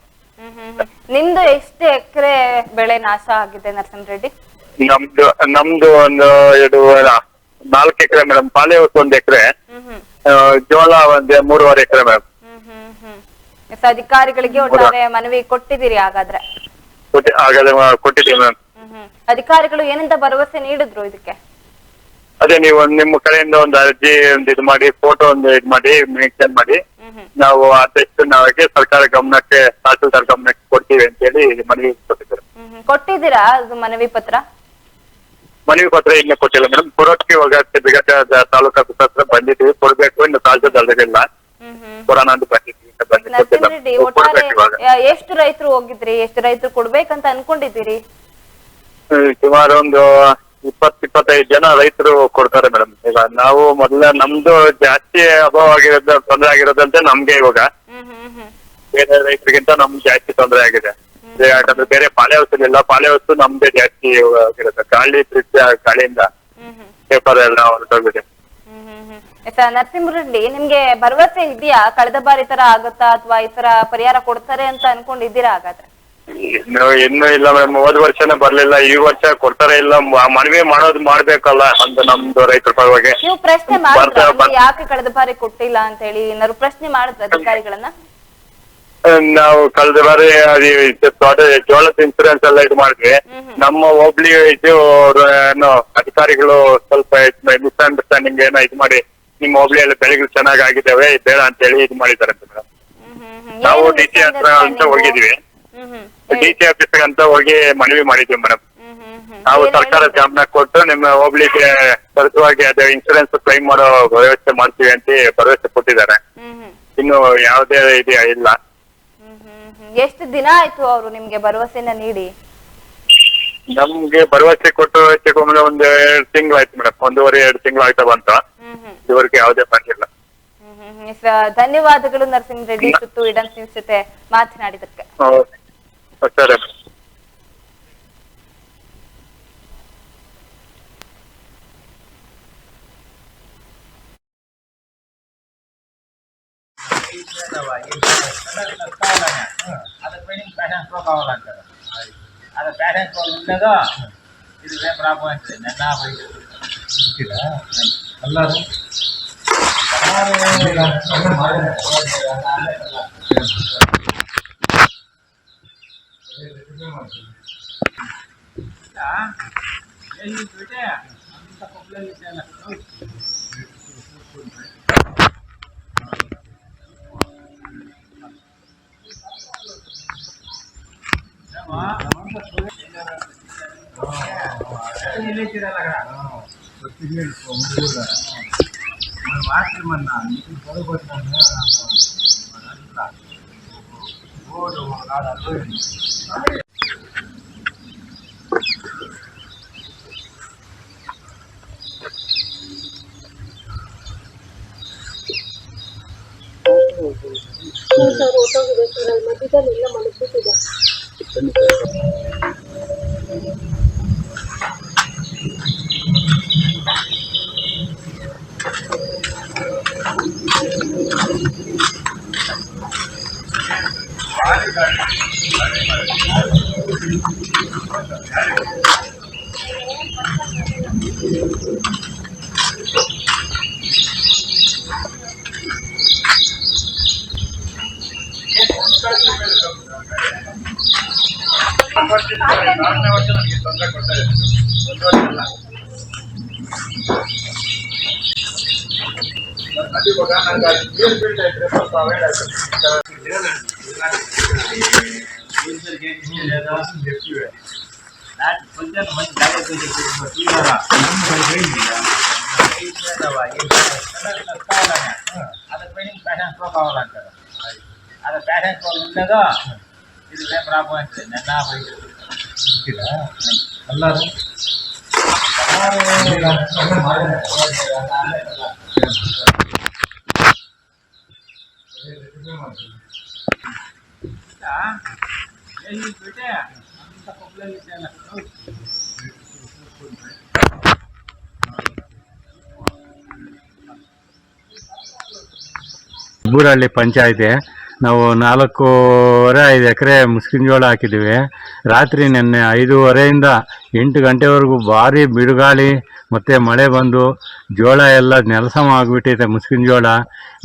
A: ನಿಮ್ದು ಎಷ್ಟು ಎಕರೆ ಬೆಳೆ ನಾಶ ಆಗಿದೆ ನರಸಿಂಹ ರೆಡ್ಡಿ?
C: ನಮ್ದು ನಮ್ದು ಒಂದು ಎರಡು ನಾಲ್ಕು ಎಕರೆ ಮೇಡಮ್. ಪಾಲೆ ಒಂದು ಒಂದ್ ಎಕರೆ ಜೋಳ ಒಂದ್ ಮೂರುವರೆ ಎಕರೆ ಮೇಡಮ್.
A: ಅಧಿಕಾರಿಗಳಿಗೆ ಒಟ್ಟಾರೆ ಮನವಿ ಕೊಟ್ಟಿದ್ದೀರಿ ಹಾಗಾದ್ರೆ?
C: ಕೊಟ್ಟಿ ಹಾಗಾದ್ರೆ ಕೊಟ್ಟಿದ್ದೀವಿ ಮೇಡಮ್.
A: ಅಧಿಕಾರಿಗಳು ಏನಂತ ಭರವಸೆ ನೀಡಿದ್ರು ಇದಕ್ಕೆ?
C: ಅದೇ ನೀವು ನಿಮ್ಮ ಕಡೆಯಿಂದ ಒಂದು ಅರ್ಜಿ ಒಂದು ಇದು ಮಾಡಿ ಫೋಟೋ ಒಂದು ಇದು ಮಾಡಿ ಮೆನ್ಷನ್ ಮಾಡಿ. ನಾವು ಆದಷ್ಟು ನಾವೇ ಸರ್ಕಾರ ಗಮನಕ್ಕೆ ತಹಸೀಲ್ದಾರ್ ಗಮನಕ್ಕೆ ಕೊಡ್ತೀವಿ ಅಂತ ಹೇಳಿ ಮನವಿ ಕೊಟ್ಟಿದ್ದಾರೆ.
A: ಕೊಟ್ಟಿದ್ದೀರಾ ಅದು ಮನವಿ ಪತ್ರ?
C: ಮನವಿ ಪತ್ರ ಇನ್ನೂ ಕೊಟ್ಟಿಲ್ಲ ಮೇಡಮ್ ಕೊಡೋಕ್ಕೆ ಇವಾಗ ಬಿಗಟ ತಾಲೂಕು ಆಫೀಸ್ ಹತ್ರ ಬಂದಿದ್ದೀವಿ. ಕೊಡ್ಬೇಕು ಇನ್ನು ತಹಸೀಲ್ದಾರ್ಗಳಿಲ್ಲ ಕೊರೋನಾ ಅಂತ ಬಂದಿದ್ದೀವಿ
A: ಎಷ್ಟು ರೈತರು ಹೋಗಿದ್ರಿ? ಎಷ್ಟು ರೈತರು ಕೊಡ್ಬೇಕಂತ ಅನ್ಕೊಂಡಿದ್ದೀರಿ?
C: ಸುಮಾರು ಒಂದು ಇಪ್ಪತ್ ಇಪ್ಪತ್ತೈದು ಜನ ರೈತರು ಕೊಡ್ತಾರೆ ಮೇಡಮ್. ಈಗ ನಾವು ಮೊದಲ ನಮ್ದು ಜಾಸ್ತಿ ಅಭಾವ ಆಗಿರೋದ್ ತೊಂದರೆ ಆಗಿರೋದಂತೆ ನಮ್ಗೆ ಇವಾಗ. ಬೇರೆ ರೈತರಿಗಿಂತ ನಮ್ಗೆ ಜಾಸ್ತಿ ತೊಂದರೆ ಆಗಿದೆ. ಯಾಕಂದ್ರೆ ಬೇರೆ ಪಾಳೆ ಇಲ್ಲ ಪಾಳೆ ವಸ್ತು ನಮ್ದೇ ಜಾಸ್ತಿ ಆಗಿರುತ್ತೆ. ಗಾಳಿ ಫ್ರಿಡ್ಜ್ ಗಾಳಿಯಿಂದ ಪೇಪರ್ ಎಲ್ಲ ಹೊರಟೋಗಿದೆ.
A: ನರಸಿಂಹರೆಡ್ಡಿ ನಿಮ್ಗೆ ಭರವಸೆ ಇದೆಯಾ? ಕಳೆದ ಬಾರಿ ತರ ಆಗುತ್ತಾ ಅಥವಾ ಈ ತರ ಪರಿಹಾರ ಕೊಡ್ತಾರೆ ಅಂತ ಅನ್ಕೊಂಡಿದ್ದೀರಾ ಹಾಗಾದ್ರೆ?
C: ಇನ್ನು ಇನ್ನೂ ಇಲ್ಲ ಮೇಡಮ್ ಹೋದ್ ವರ್ಷನೇ ಬರ್ಲಿಲ್ಲ ಈ ವರ್ಷ ಕೊಡ್ತಾರೆ ಇಲ್ಲ ಮ- ಮನವಿ ಮಾಡೋದು ಮಾಡ್ಬೇಕಲ್ಲ ಅಂತ ನಮ್ದು ರೈತರ ಪರವಾಗಿ.
A: ನೀವು ಪ್ರಶ್ನೆ ಮಾಡಿದ್ರ?
C: ಬರ್ತಾ-
A: ಅಂದ್ರೆ ಯಾಕೆ ಕಳೆದ ಬಾರಿ ಕೊಟ್ಟಿಲ್ಲ ಅಂತ ಹೇಳಿ ಏನಾದ್ರು ಪ್ರಶ್ನೆ ಮಾಡಿದ್ರ ಅಧಿಕಾರಿಗಳನ್ನ?
C: ನಾವು ಕಳೆದ ಬಾರಿ ಅದು ಇದು ತೋಟ ಜೋಳದ ಇನ್ಸೂರೆನ್ಸ್ ಎಲ್ಲ ಇದು ಮಾಡಿದ್ವಿ. ನಮ್ಮ ಹೋಬ್ಳಿ ಇದು ಏನು ಏನೋ ಅಧಿಕಾರಿಗಳು ಸ್ವಲ್ಪ ಮಿಸ್ಅಂಡರ್ಸ್ಟ್ಯಾಂಡಿಂಗ್ ಏನೋ ಇದು ಮಾಡಿ ನಿಮ್ಮ ಎಲ್ಲ ಬೆಳೆಗಳು ಚೆನ್ನಾಗ್ ಆಗಿದ್ದಾವೆ ಬೇಡ ಅಂತ ಹೇಳಿ ಇದು ಮಾಡಿದ್ದಾರೆ ಮೇಡಮ್
A: ಹ್ಮ್ ಹ್ಮ್ ಹ್ಮ್.
C: ನಾವು
A: ಏನು
C: ಡಿ ಸಿ ಹತ್ರ ಅಂತ
A: misunderstanding?
C: ಹೋಗಿದ್ವಿ.
A: ಹ್ಮ್ ಹ್ಮ್.
C: ಡಿ ಸಿ ಆಫೀಸ್ ಅಂತ ಹೋಗಿ ಮನವಿ ಮಾಡಿದ್ವಿ ಮೇಡಮ್ ನಾವು ಸರ್ಕಾರ? ಗಮನ ಕೊಟ್ಟು ನಿಮ್ಮ ಹೋಗ್ಲಿಕ್ಕೆ ತ್ವರಿತವಾಗಿ ಅದೇ ಇನ್ಸೂರೆನ್ಸ್ ಕ್ಲೈಮ್ ಮಾಡೋ ವ್ಯವಸ್ಥೆ ಮಾಡ್ತೀವಿ ಅಂತ ಭರವಸೆ ಕೊಟ್ಟಿದ್ದಾರೆ. ಇನ್ನು ಯಾವುದೇ ಇದು ಇಲ್ಲ.
A: ಎಷ್ಟು ದಿನ ಆಯ್ತು ಅವರು ನಿಮ್ಗೆ ಭರವಸೆನ ನೀಡಿ?
C: ನಮ್ಗೆ ಭರವಸೆ ಕೊಟ್ಟು ಹೆಚ್ಚಿಗೆ ಒಂದು ಎರಡು ತಿಂಗಳಾಯ್ತು ಮೇಡಮ್ ಒಂದೂವರೆ ಎರಡು ತಿಂಗಳು ಆಯ್ತಾ
A: ಇವರಿಗೆ
C: ಇದುವರೆಗೆ ಯಾವುದೇ ಬಂದಿಲ್ಲ.
A: ಧನ್ಯವಾದಗಳು ನರಸಿಂಹ ರೆಡ್ಡಿ ಸುತ್ತು ಇಡನ್ ಸಿಂಗ್ ಜೊತೆ ಮಾತನಾಡಿದಕ್ಕೆ
C: సరే అదే పేరెంట్స్
D: వాళ్ళు ఉండేదో ఇది ఏ ప్రాబ్లం అవుతుంది నిన్న అల్లారు అల్లారు ప్యాషన్ స్ట్రోక్ ఉండదో ఇది seguro, a la luz. Thank you. ನಾಲ್ಕನೇ
E: ವರ್ಷ ನಮಗೆ ತೊಂದರೆ ಕೊಡ್ತಾ ಇದೆ ಒಂದು ವರ್ಷ ಅಲ್ಲ ಅದು ಇವಾಗ ನಂಗೆ ನೀರು ಬೀಳ್ತಾ ಇದ್ರೆ ಸ್ವಲ್ಪ ಅವೇರ್ ಆಗ್ತದೆ గుంజర్గేటి లేదా చెప్పివే నాకు
D: కొంచెం మంచి డబ్బు కొంచెం చూసుకోరా అదొక ఫ్యాషన్ షో కావాలంటారు అది ఫ్యాషన్ షో ఉండదో ఇది ప్రాబ్లం అవుతుంది నిన్న అల్లారు Yeah.
F: ಬೂರಹಳ್ಳಿ ಪಂಚಾಯತಿ, ನಾವು ನಾಲ್ಕೂವರೆ ಐದು ಎಕರೆ ಮುಸ್ಕಿನ ಜೋಳ ಹಾಕಿದ್ದೀವಿ. ರಾತ್ರಿ ನಿನ್ನೆ ಐದೂವರೆಯಿಂದ ಎಂಟು ಗಂಟೆವರೆಗೂ ಭಾರಿ ಬಿಡುಗಾಳಿ, ಮತ್ತು ಮಳೆ ಬಂದು ಜೋಳ ಎಲ್ಲ ನೆಲಸಮ ಆಗಿಬಿಟ್ಟಿದೆ ಮುಸ್ಕಿನ ಜೋಳ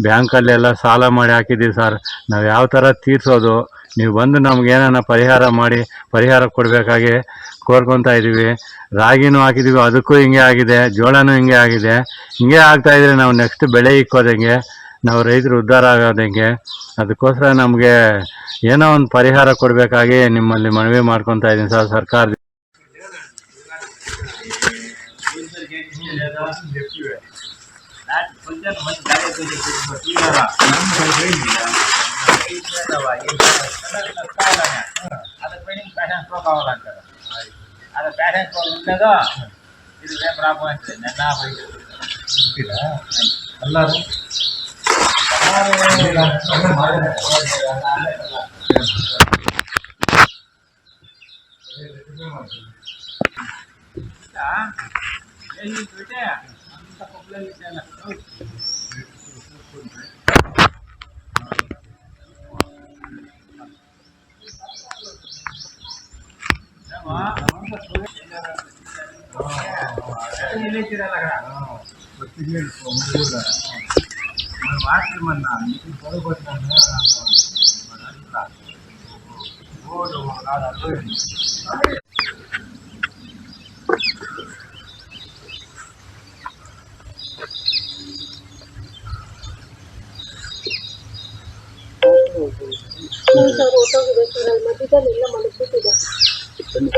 F: ಬ್ಯಾಂಕಲ್ಲೆಲ್ಲ ಸಾಲ ಮಾಡಿ ಹಾಕಿದ್ದೀವಿ ಸರ್. ನಾವು ಯಾವ ಥರ ತೀರಿಸೋದು? ನೀವು ಬಂದು ನಮ್ಗೆ ಏನಾರ ಪರಿಹಾರ ಮಾಡಿ, ಪರಿಹಾರ ಕೊಡಬೇಕಾಗಿ ಕೋರ್ಕೊತಾ ಇದ್ದೀವಿ. ರಾಗಿನೂ ಹಾಕಿದ್ದೀವಿ, ಅದಕ್ಕೂ ಹಿಂಗೆ ಆಗಿದೆ, ಜೋಳನೂ ಹಿಂಗೆ ಆಗಿದೆ. ಹಿಂಗೆ ಆಗ್ತಾ ಇದ್ರೆ ನಾವು ನೆಕ್ಸ್ಟ್ ಬೆಳೆ ಇಕ್ಕೋದಂಗೆ, ನಾವು ರೈತರು ಉದ್ಧಾರ ಆಗೋದಂಗೆ, ಅದಕ್ಕೋಸ್ಕರ ನಮಗೆ ಏನೋ ಒಂದು ಪರಿಹಾರ ಕೊಡಬೇಕಾಗಿ ನಿಮ್ಮಲ್ಲಿ ಮನವಿ ಮಾಡ್ಕೊತಾ ಇದ್ದೀನಿ ಸರ್ ಸರ್ಕಾರ
D: అది ప్యాషన్ స్ట్రోక్ అవ్వాలంటారు అది ప్యాషన్ స్ట్రోక్ ఉండేదో ఇది రేపు రాబోయింది నిన్న అన్నారు అంత
G: పప్పులు ಸರ್ ಊಟ ಹೋಗಬೇಕು ನನ್ನ ಮಧ್ಯದಲ್ಲಿ ಎಲ್ಲ ಮಲಗಿಬಿಟ್ಟಿದೆ
A: 真的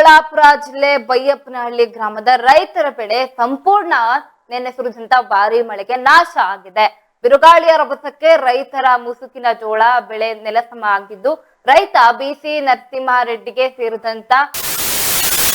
A: ಚಿಕ್ಕಬಳ್ಳಾಪುರ ಜಿಲ್ಲೆ ಬೈಯಪ್ಪನಹಳ್ಳಿ ಗ್ರಾಮದ ರೈತರ ಬೆಳೆ ಸಂಪೂರ್ಣ ನಿನ್ನೆ ಸುರಿದಂತ ಭಾರಿ ಮಳೆಗೆ ನಾಶ ಆಗಿದೆ. ಬಿರುಗಾಳಿಯ ರಭಸಕ್ಕೆ ರೈತರ ಮುಸುಕಿನ ಜೋಳ ಬೆಳೆ ನೆಲಸಮ ಆಗಿದ್ದು, ರೈತ ಬಿಸಿ ನರಸಿಂಹಾರೆಡ್ಡಿಗೆ ಸೇರಿದಂತ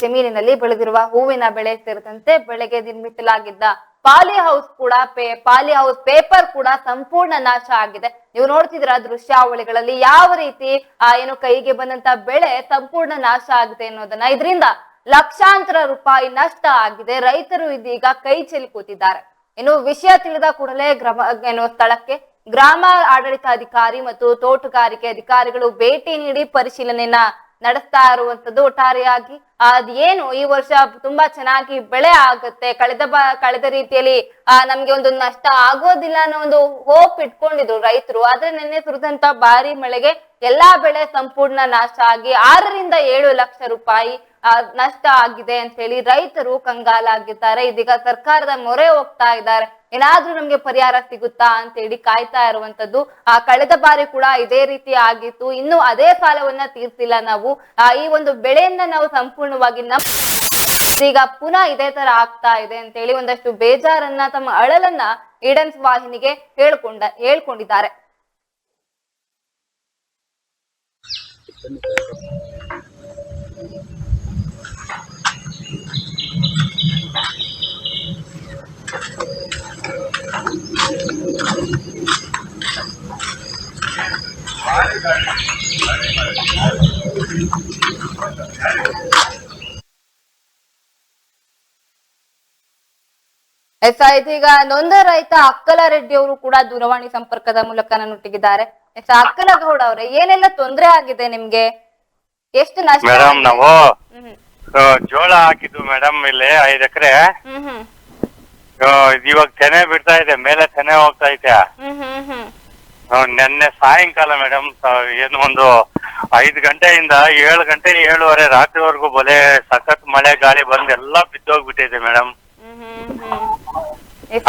A: ಜಮೀನಿನಲ್ಲಿ ಬೆಳೆದಿರುವ ಹೂವಿನ ಬೆಳೆ ಸೇರಿದಂತೆ ಬೆಳೆಗೆ ನಿರ್ಮಿಸಲಾಗಿದ್ದ ಪಾಲಿ ಹೌಸ್ ಕೂಡ ಪೇ, ಪಾಲಿ ಹೌಸ್ ಪೇಪರ್ ಕೂಡ ಸಂಪೂರ್ಣ ನಾಶ ಆಗಿದೆ. ನೀವು ನೋಡ್ತಿದ್ರ ದೃಶ್ಯಾವಳಿಗಳಲ್ಲಿ ಯಾವ ರೀತಿ, ಆ, ಏನು ಕೈಗೆ ಬಂದಂತ ಬೆಳೆ ಸಂಪೂರ್ಣ ನಾಶ ಆಗಿದೆ ಅನ್ನೋದನ್ನ. ಇದರಿಂದ ಲಕ್ಷಾಂತರ ರೂಪಾಯಿ ನಷ್ಟ ಆಗಿದೆ. ರೈತರು ಇದೀಗ ಕೈ ಚೆಲ್ಲಿ ಕೂತಿದ್ದಾರೆ. ಏನು ವಿಷಯ ತಿಳಿದ ಕೂಡಲೇ ಗ್ರಾಮ, ಏನು ಸ್ಥಳಕ್ಕೆ ಗ್ರಾಮ ಆಡಳಿತಾಧಿಕಾರಿ ಮತ್ತು ತೋಟಗಾರಿಕೆ ಅಧಿಕಾರಿಗಳು ಭೇಟಿ ನೀಡಿ ಪರಿಶೀಲನೆಯನ್ನ ನಡೆಸ್ತಾ ಇರುವಂತದ್ದು ಒಟ್ಟಾರೆಯಾಗಿ ಅದೇನು ಈ ವರ್ಷ ತುಂಬಾ ಚೆನ್ನಾಗಿ ಬೆಳೆ ಆಗುತ್ತೆ. ಕಳೆದ ಕಳೆದ ರೀತಿಯಲ್ಲಿ ಆ ನಮ್ಗೆ ಒಂದು ನಷ್ಟ ಆಗೋದಿಲ್ಲ ಅನ್ನೋ ಒಂದು ಹೋಪ್ ಇಟ್ಕೊಂಡಿದ್ರು ರೈತರು. ಆದ್ರೆ ನಿನ್ನೆ ಸುರಿದಂತ ಭಾರಿ ಮಳೆಗೆ ಎಲ್ಲಾ ಬೆಳೆ ಸಂಪೂರ್ಣ ನಾಶ ಆಗಿ ಆರರಿಂದ ಏಳು ಲಕ್ಷ ರೂಪಾಯಿ ಆ, ನಷ್ಟ ಆಗಿದೆ ಅಂತ ಹೇಳಿ ರೈತರು ಕಂಗಾಲಾಗಿದ್ದಾರೆ. ಇದೀಗ ಸರ್ಕಾರದ ಮೊರೆ ಹೋಗ್ತಾ ಇದ್ದಾರೆ. ಏನಾದ್ರೂ ನಮ್ಗೆ ಪರಿಹಾರ ಸಿಗುತ್ತಾ ಅಂತ ಹೇಳಿ ಕಾಯ್ತಾ ಇರುವಂತದ್ದು, ಆ, ಕಳೆದ ಬಾರಿ ಕೂಡ ಇದೇ ರೀತಿ ಆಗಿತ್ತು. ಇನ್ನು ಅದೇ ಸಾಲವನ್ನ ತೀರ್ಸಿಲ್ಲ ನಾವು. ಆ, ಈ ಒಂದು ಬೆಳೆಯನ್ನ ನಾವು ಸಂಪೂರ್ಣವಾಗಿ ನಮ್ಮ ಈಗ ಪುನಃ ಇದೇ ತರ ಆಗ್ತಾ ಇದೆ ಅಂತ ಹೇಳಿ ಒಂದಷ್ಟು ಬೇಜಾರನ್ನ ತಮ್ಮ ಅಳಲನ್ನ ಈಡನ್ಸ್ ವಾಹಿನಿಗೆ ಹೇಳ್ಕೊಂಡ, ಹೇಳ್ಕೊಂಡಿದ್ದಾರೆ. ಎಸ್ ಇದೀಗ ನೊಂದ ರೈತ ಅಕ್ಕಲ ರೆಡ್ಡಿ ಅವರು ಕೂಡ ದೂರವಾಣಿ ಸಂಪರ್ಕದ ಮೂಲಕ ನನ್ನೊಟ್ಟಿಗಿದ್ದಾರೆ. ಎಸ್ ಅಕ್ಕಲ ಗೌಡ ಅವರೇ ಏನೆಲ್ಲ ತೊಂದರೆ ಆಗಿದೆ ನಿಮ್ಗೆ? ಎಷ್ಟು ನಷ್ಟ
F: ಮೇಡಮ್ ನಾವು ಜೋಳ ಹಾಕಿದ್ವು ಮೇಡಮ್ ಇಲ್ಲಿ ಐದ್ ಎಕರೆ.
A: ಹ್ಮ್ ಹ್ಮ್.
F: ಇವಾಗ ತೆನೆ ಬಿಡ್ತಾ ಇದೆ ಮೇಲೆ ತೆನೆ ಹೋಗ್ತಾ ಐತೆ
A: ಹ್ಮ್ ಹ್ಮ್ ಹ್ಮ್.
F: ಆ, ನೆನ್ನೆ ಸಾಯಂಕಾಲ ಮೇಡಮ್ ಏನು ಒಂದು ಐದು ಗಂಟೆಯಿಂದ ಏಳು ಗಂಟೆ ಏಳುವರೆ ರಾತ್ರಿವರೆಗೂ ಬಲೆ ಸಖತ್ ಮಳೆ ಗಾಳಿ ಬಂದು ಎಲ್ಲಾ ಬಿದ್ದೋಗ್ಬಿಟ್ಟಿದೆ ಮೇಡಮ್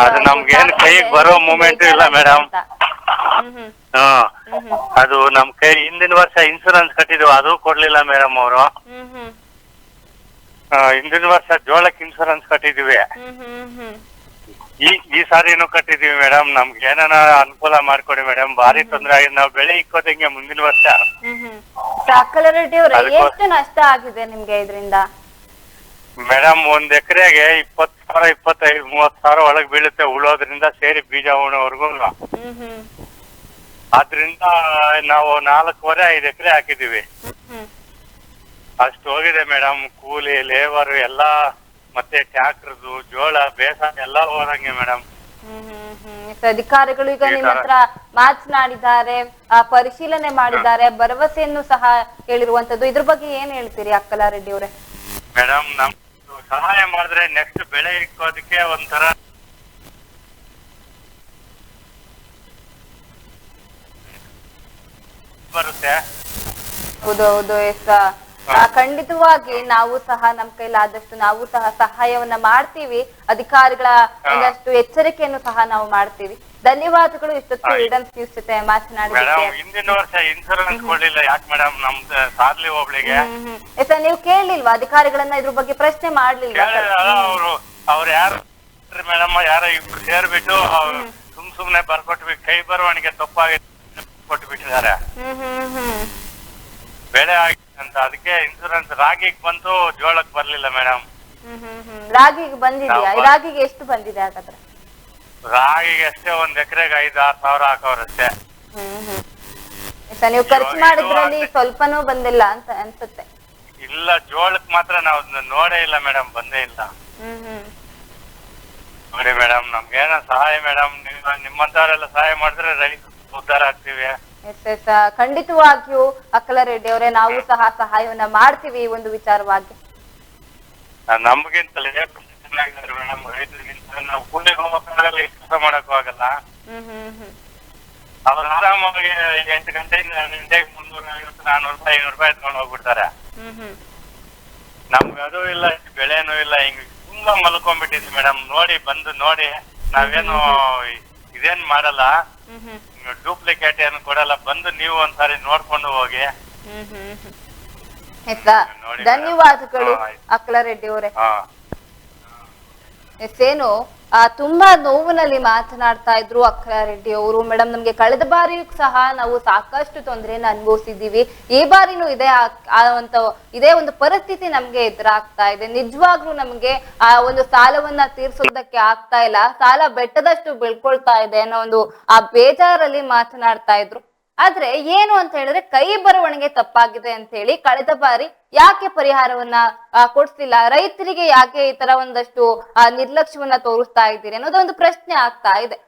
F: ಅದು ನಮ್ಗೆ ಏನ್ ಕೈಗೆ ಬರೋ ಮೂಮೆಂಟ್ ಇಲ್ಲ
A: ಮೇಡಮ್
F: ಅದು ನಮ್ ಕೈ ಹಿಂದಿನ ವರ್ಷ ಇನ್ಸೂರೆನ್ಸ್ ಕಟ್ಟಿದ್ವಿ ಅದು ಕೊಡ್ಲಿಲ್ಲ ಮೇಡಮ್ ಅವರು. ಹಿಂದಿನ ವರ್ಷ ಜೋಳಕ್ಕೆ ಇನ್ಸೂರೆನ್ಸ್ ಕಟ್ಟಿದ್ವಿ. ಈ ಈ ಏನೋ ಕಟ್ಟಿದೀವಿ ಮೇಡಮ್ ನಮ್ಗೆ ಏನಾನ ಅನುಕೂಲ ಮಾಡ್ಕೊಡಿ ಮೇಡಮ್ ಭಾರಿ ತೊಂದ್ರೆ ಆಗಿದೆ. ನಾವು ಬೆಳೆ ಇಕ್ಕೋದಂಗೆ ಮುಂದಿನ ವರ್ಷ?
A: ರೆಡ್ಡಿ ಅವರೇ
F: ಅದಕ್ಕೋ-
A: ಎಷ್ಟು ನಷ್ಟ ಆಗಿದೆ ನಿಮ್ಗೆ ಇದರಿಂದ?
F: ಮೇಡಮ್ ಒಂದ್ ಎಕರೆಗೆ ಇಪ್ಪತ್ ಸಾವಿರ ಇಪ್ಪತ್ತೈದು ಮೂವತ್ ಸಾವಿರ ಒಳಗ್ ಬೀಳುತ್ತೆ. ಉಳೋದ್ರಿಂದ ಸೇರಿ ಬೀಜ ಉಣೋವರೆಗೂ.
A: ಹ್ಮ್ ಹ್ಮ್.
F: ಆದ್ರಿಂದ ನಾವು ನಾಲ್ಕೂವರೆ ಐದು ಎಕರೆ ಹಾಕಿದೀವಿ.
A: ಹ್ಮ್
F: ಅಷ್ಟು ಹೋಗಿದೆ ಮೇಡಮ್ ಕೂಲಿ ಲೇಬರ್ ಎಲ್ಲಾ ಮತ್ತೆ ಟ್ಯಾಕ್ಟರ್ದು ಜೋಳ ಬೇಸಾಯ ಎಲ್ಲ ಹೋದಂಗೆ ಮೇಡಮ್
A: ಹ್ಮ್ ಹ್ಮ್ ಹ್ಮ್. ಅಧಿಕಾರಿಗಳು ಈಗ ನಿಮ್ಮ
F: ತರ-
A: ಹತ್ರ ಮಾತನಾಡಿದ್ದಾರೆ ಆ, ಪರಿಶೀಲನೆ ಮಾಡಿದ್ದಾರೆ ಭರವಸೆಯನ್ನು ಸಹ ಹೇಳಿರುವಂತದ್ದು ಇದ್ರ ಬಗ್ಗೆ ಏನ್ ಹೇಳ್ತೀರಿ ಅಕ್ಕಲಾರೆಡ್ಡಿ ಅವರೇ?
F: ಮೇಡಮ್ ನಮ್ ಸಹಾಯ ಮಾಡಿದ್ರೆ ನೆಕ್ಸ್ಟ್ ಬೆಳೆ ಇಕ್ಕೋದಕ್ಕೆ ಒಂಥರ ಬರುತ್ತೆ.
A: ಹೌದೌದು ಹೌದು ಆ, ಖಂಡಿತವಾಗಿ ನಾವು ಸಹ ನಮ್ ಕೈಲಾದಷ್ಟು ನಾವು ಸಹ ಸಹಾಯವನ್ನ ಮಾಡ್ತೀವಿ. ಅಧಿಕಾರಿಗಳ ಒಂದಷ್ಟು ಎಚ್ಚರಿಕೆಯನ್ನು ಸಹ ನಾವು ಮಾಡ್ತೀವಿ. ಧನ್ಯವಾದಗಳು. ಇಷ್ಟೊತ್ತು. ಇಡನ್ಸ್ ನ್ಯೂಸ್ ಜೊತೆ
F: ಹಿಂದಿನ ವರ್ಷ ಇನ್ಸೂರೆನ್ಸ್ ಕೊಡ್ಲಿಲ್ಲ. ಯಾಕೆ ಮೇಡಮ್ ನಮ್ ಸಾರ್ಲಿ ಒಬ್ಳಿಗೆ.
A: ಹ್ಮ್ ನೀವು ಕೇಳಲಿಲ್ವಾ? ಅಧಿಕಾರಿಗಳನ್ನ ಇದ್ರ ಬಗ್ಗೆ ಪ್ರಶ್ನೆ
F: ಮಾಡ್ಲಿಲ್ಲ ಅವರು ಅವ್ರು ಯಾರು ಮೇಡಮ್ ಯಾರೋ ಇಬ್ರು ಸೇರ್ಬಿಟ್ಟು ಸುಮ್ ಸುಮ್ನೆ ಬರ್ಕೊಟ್ಬಿಟ್ಟು ಕೈ ಬರವಣಿಗೆ ತಪ್ಪಾಗಿ ಕೊಟ್ಬಿಟ್ಟಿದ್ದಾರೆ. ಬೆಳೆ ಆಗಿದೆ ಅಂತ. ಅದಕ್ಕೆ ಇನ್ಸೂರೆನ್ಸ್ ರಾಗಿಗ್ ಬಂತು ಜೋಳಕ್ ಬರ್ಲಿಲ್ಲ ಮೇಡಮ್
A: ಹ್ಮ್ ಹ್ಮ್ ಹ್ಮ್. ರಾಗಿಗೆ ಬಂದಿದ್ಯಾ?
F: ನಾವು-
A: ರಾಗಿಗೆ ಎಷ್ಟು ಬಂದಿದೆ ಹಾಗಾದ್ರೆ?
F: ರಾಗಿಗೆ ಅಷ್ಟೇ ಒಂದ್ ಎಕರೆಗೆ ಐದ್ ಆರ್ ಸಾವಿರ ಹಾಕವ್ರಷ್ಟೇ
A: ಹ್ಮ್ ನೀವು ಖರ್ಚು
F: ಇವಾಗ
A: ಮಾಡಿದ್ರಲ್ಲಿ ಸ್ವಲ್ಪನೂ ಬಂದಿಲ್ಲ ಅಂತ ಅನ್ಸುತ್ತೆ.
F: ಇಲ್ಲ ಜೋಳಕ್ ಮಾತ್ರ ನಾವು ನೋಡೇ ಇಲ್ಲ ಮೇಡಮ್ ಬಂದೇ ಇಲ್ಲ.
A: ಹ್ಮ್ ಹ್ಮ್.
F: ನೋಡಿ ಮೇಡಮ್ ನಮ್ಗೇನ ಸಹಾಯ ಮೇಡಮ್ ನಿಮ್ಮಂತವ್ರೆಲ್ಲ ಸಹಾಯ ಮಾಡಿದ್ರೆ ರೈತ ಉದ್ಧಾರ ಆಗ್ತೀವಿ.
A: ಎಸ್ ಎಸ್ ಖಂಡಿತವಾಗಿಯೂ ಅಕ್ಕಲ ರೆಡ್ಡಿ ಅವರೇ ನಾವು ಸಹ ಸಹಾಯವನ್ನ ಮಾಡ್ತೀವಿ ಈ ಒಂದು ವಿಚಾರವಾಗಿ.
F: ನಮ್ಗಿಂತಲೇ ಮೇಡಮ್. ರೈತರಿಗಿಂತ ನಾವು ಕೂಲಿಗೆ ಹೋಗಕ್ಕಾಗಲ್ಲ ಕೆಲಸ ಮಾಡಕ್ಕೂ ಆಗಲ್ಲ. ಅವ್ರು ಆರಾಮಾಗಿ ಎಂಟು ಗಂಟೆಯಿಂದ ಗಂಟೆಗೆ ಮುನ್ನೂರ ಐವತ್ತು ನಾನೂರು ರೂಪಾಯಿ ಐನೂರು ರೂಪಾಯಿ ಎತ್ಕೊಂಡು ಹೋಗ್ಬಿಡ್ತಾರೆ. ನಮ್ಗೆ ಅದು ಇಲ್ಲ ಬೆಳೆನೂ ಇಲ್ಲ ಹಿಂಗ್ ತುಂಬಾ ಮಲ್ಕೊಂಡ್ಬಿಟ್ಟಿದ್ವಿ ಮೇಡಮ್. ನೋಡಿ ಬಂದು ನೋಡಿ ನಾವೇನು ಇದೇನ್ ಮಾಡಲ್ಲ.
A: ಹ್ಮ್ ಹ್ಮ್.
F: ಡೂಪ್ಲಿಕೇಟ್ ಏನು ಕೊಡಲ್ಲ ಬಂದು ನೀವು ಒಂದ್ಸಾರಿ ನೋಡ್ಕೊಂಡು ಹೋಗಿ.
A: ಹ್ಮ್ ಹ್ಮ್ ಹ್ಮ್ ಆಯ್ತಾ
F: ನೋಡಿ
A: ಧನ್ಯವಾದಗಳು. ಅಕ್ಕಲ ರೆಡ್ಡಿ ಅವರೇ.
F: ಹಾ.
A: ಎಸ್ ಏನು ಆ ತುಂಬಾ ನೋವಿನಲ್ಲಿ ಮಾತನಾಡ್ತಾ ಇದ್ರು ಅಕ್ರಾ ರೆಡ್ಡಿ ಅವರು. ಮೇಡಮ್ ನಮ್ಗೆ ಕಳೆದ ಬಾರಿಯೂ ಸಹ ನಾವು ಸಾಕಷ್ಟು ತೊಂದರೆಯನ್ನ ಅನುಭವಿಸಿದ್ದೀವಿ. ಈ ಬಾರಿನೂ ಇದೇ ಅಂತ ಆ ಇದೇ ಒಂದು ಪರಿಸ್ಥಿತಿ ನಮ್ಗೆ ಎದುರಾಗ್ತಾ ಇದೆ. ನಿಜವಾಗ್ಲೂ ನಮ್ಗೆ ಆ ಒಂದು ಸಾಲವನ್ನ ತೀರ್ಸೋದಕ್ಕೆ ಆಗ್ತಾ ಇಲ್ಲ. ಸಾಲ ಬೆಟ್ಟದಷ್ಟು ಬೆಳ್ಕೊಳ್ತಾ ಇದೆ ಅನ್ನೋ ಒಂದು ಆ ಬೇಜಾರಲ್ಲಿ ಮಾತನಾಡ್ತಾ ಇದ್ರು. ಆದ್ರೆ ಏನು ಅಂತ ಹೇಳಿದ್ರೆ ಕೈ ಬರವಣಿಗೆ ತಪ್ಪಾಗಿದೆ ಅಂತ ಹೇಳಿ ಕಳೆದ ಬಾರಿ ಯಾಕೆ ಪರಿಹಾರವನ್ನ ಕೊಡ್ಸಿಲ್ಲ ರೈತರಿಗೆ ಯಾಕೆ ಈ ತರ ಒಂದಷ್ಟು ನಿರ್ಲಕ್ಷ್ಯವನ್ನ ತೋರಿಸ್ತಾ ಇದ್ದೀರಿ ಅನ್ನೋದು ಒಂದು ಪ್ರಶ್ನೆ ಆಗ್ತಾ ಇದೆ.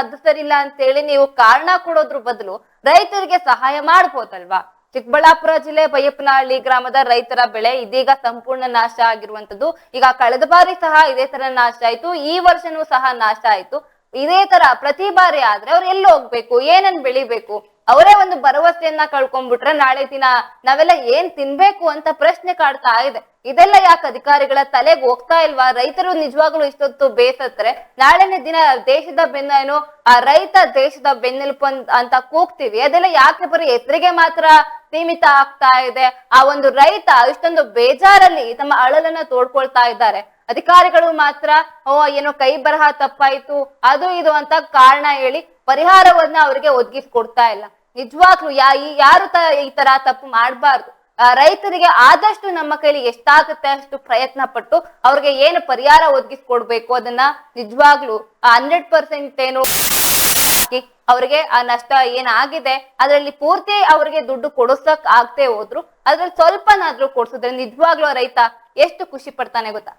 A: ಅದು ಸರಿಲ್ಲ ಅಂತ ಹೇಳಿ ನೀವು ಕಾರಣ ಕೊಡೋದ್ರ ಬದಲು ರೈತರಿಗೆ ಸಹಾಯ ಮಾಡ್ಬೋದಲ್ವಾ? ಚಿಕ್ಕಬಳ್ಳಾಪುರ ಜಿಲ್ಲೆ ಬೈಯಪ್ಪನಹಳ್ಳಿ ಗ್ರಾಮದ ರೈತರ ಬೆಳೆ ಇದೀಗ ಸಂಪೂರ್ಣ ನಾಶ ಆಗಿರುವಂತದ್ದು. ಈಗ ಕಳೆದ ಬಾರಿ ಸಹ ಇದೇ ತರ ನಾಶ ಆಯ್ತು. ಈ ವರ್ಷನೂ ಸಹ ನಾಶ ಆಯ್ತು. ಇದೇ ತರ ಪ್ರತಿ ಬಾರಿ ಆದ್ರೆ ಅವ್ರು ಎಲ್ಲಿ ಹೋಗ್ಬೇಕು, ಏನನ್ ಬೆಳಿಬೇಕು, ಅವರೇ ಒಂದು ಭರವಸೆಯನ್ನ ಕಳ್ಕೊಂಡ್ಬಿಟ್ರೆ ನಾಳೆ ದಿನ ನಾವೆಲ್ಲ ಏನ್ ತಿನ್ಬೇಕು ಅಂತ ಪ್ರಶ್ನೆ ಕಾಡ್ತಾ ಇದೆ. ಇದೆಲ್ಲ ಯಾಕೆ ಅಧಿಕಾರಿಗಳ ತಲೆಗೆ ಹೋಗ್ತಾ ಇಲ್ವಾ? ರೈತರು ನಿಜವಾಗ್ಲೂ ಇಷ್ಟೊತ್ತು ಬೇಸತ್ರೆ ನಾಳೆನೇ ದಿನ ದೇಶದ ಬೆನ್ನ ಏನು ಆ ರೈತ ದೇಶದ ಬೆನ್ನೆಲುಬು ಅಂತ- ಅಂತ ಕೂಗ್ತೀವಿ. ಅದೆಲ್ಲ ಯಾಕೆ ಬರೀ ಹೆಸರಿಗೆ ಮಾತ್ರ ಸೀಮಿತ ಆಗ್ತಾ ಇದೆ? ಆ ಒಂದು ರೈತ ಇಷ್ಟೊಂದು ಬೇಜಾರಲ್ಲಿ ತಮ್ಮ ಅಳಲನ್ನ ತೋಡ್ಕೊಳ್ತಾ ಇದ್ದಾರೆ. ಅಧಿಕಾರಿಗಳು ಮಾತ್ರ, ಓ, ಏನೋ ಕೈ ಬರಹ ತಪ್ಪಾಯ್ತು, ಅದು ಇದು ಅಂತ ಕಾರಣ ಹೇಳಿ ಪರಿಹಾರವನ್ನ ಅವರಿಗೆ ಒದಗಿಸ್ಕೊಡ್ತಾ ಇಲ್ಲ. ನಿಜವಾಗ್ಲೂ ಯಾ ಯಾರು ಈ ತರ ತಪ್ಪು ಮಾಡಬಾರ್ದು. ರೈತರಿಗೆ ಆದಷ್ಟು ನಮ್ಮ ಕೈಲಿ ಎಷ್ಟಾಗುತ್ತೆ ಅಷ್ಟು ಪ್ರಯತ್ನ ಪಟ್ಟು ಅವ್ರಿಗೆ ಏನು ಪರಿಹಾರ ಒದಗಿಸ್ಕೊಡ್ಬೇಕು ಅದನ್ನ ನಿಜವಾಗ್ಲೂ ಹಂಡ್ರೆಡ್ ಪರ್ಸೆಂಟ್ ಏನು ಅವರಿಗೆ ಆ ನಷ್ಟ ಏನಾಗಿದೆ, ಅದರಲ್ಲಿ ಪೂರ್ತಿ ಅವ್ರಿಗೆ ದುಡ್ಡು ಕೊಡಿಸಕ್ ಆಗ್ತೇ ಹೋದ್ರು, ಅದ್ರಲ್ಲಿ ಸ್ವಲ್ಪನಾದ್ರೂ ಕೊಡ್ಸಿದ್ರೆ ನಿಜವಾಗ್ಲೂ ರೈತ ಎಷ್ಟು ಖುಷಿ ಪಡ್ತಾನೆ ಗೊತ್ತಾ?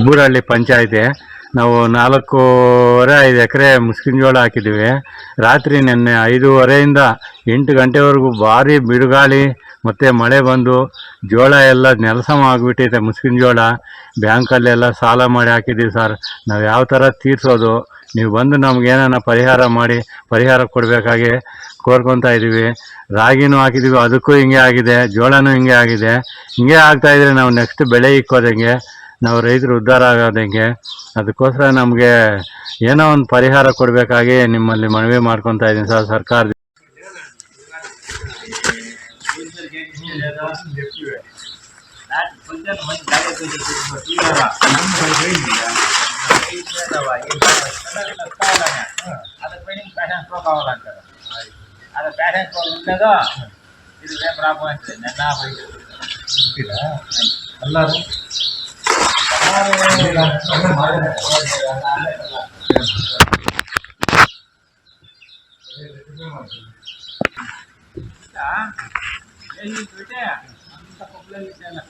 E: ಇಬ್ಬರಹಳ್ಳಿ ಪಂಚಾಯತಿ. ನಾವು ನಾಲ್ಕೂವರೆ ಐದು ಎಕರೆ ಮುಸ್ಕಿನ ಜೋಳ ಹಾಕಿದ್ದೀವಿ. ರಾತ್ರಿ ನಿನ್ನೆ ಐದೂವರೆಯಿಂದ ಎಂಟು ಗಂಟೆವರೆಗೂ ಭಾರಿ ಬಿರುಗಾಳಿ ಮತ್ತು ಮಳೆ ಬಂದು ಜೋಳ ಎಲ್ಲ ನೆಲಸಮ ಆಗಿಬಿಟ್ಟಿದೆ ಮುಸ್ಕಿನ ಜೋಳ ಬ್ಯಾಂಕಲ್ಲೆಲ್ಲ ಸಾಲ ಮಾಡಿ ಹಾಕಿದ್ದೀವಿ ಸರ್. ನಾವು ಯಾವ ಥರ ತೀರಿಸೋದು? ನೀವು ಬಂದು ನಮ್ಗೆ ಏನಾರ ಪರಿಹಾರ ಮಾಡಿ, ಪರಿಹಾರ ಕೊಡಬೇಕಾಗಿ ಕೋರ್ಕೊತಾ ಇದ್ದೀವಿ ರಾಗಿನೂ ಹಾಕಿದ್ದೀವಿ ಅದಕ್ಕೂ ಹಿಂಗೆ ಆಗಿದೆ, ಜೋಳನೂ ಹಿಂಗೆ ಆಗಿದೆ. ಹಿಂಗೆ ಆಗ್ತಾ ಇದ್ರೆ ನಾವು ನೆಕ್ಸ್ಟ್ ಬೆಳೆ ಇಕ್ಕೋದಂಗೆ, ನಾವು ರೈತರು ಉದ್ಧಾರ ಆಗೋದಂಗೆ, ಅದಕ್ಕೋಸ್ಕರ ನಮಗೆ ಏನೋ ಒಂದು ಪರಿಹಾರ ಕೊಡಬೇಕಾಗಿ ನಿಮ್ಮಲ್ಲಿ ಮನವಿ ಮಾಡ್ಕೊತಾ ಇದ್ದೀನಿ ಸರ್ ಸರ್ಕಾರ
D: ಅದಕ್ಕೆ ಬೇರೆ ಪ್ಯಾಷನ್ ಸ್ಟ್ರೋಕ್ ಅವಾಗಂತಾರೆ ಅದು ಪ್ಯಾಷನ್ ಸ್ಟ್ರೋಕ್ ಇಲ್ಲದೋ ಇದು ಪ್ರಾಬ್ಲಮ್ ಆಗ್ತದೆ ನೆನ್ನ ಎಲ್ಲರೂ ಅಂತ ಪಬ್ಲಲ್ಲಿ ಇದೆಯಲ್ಲ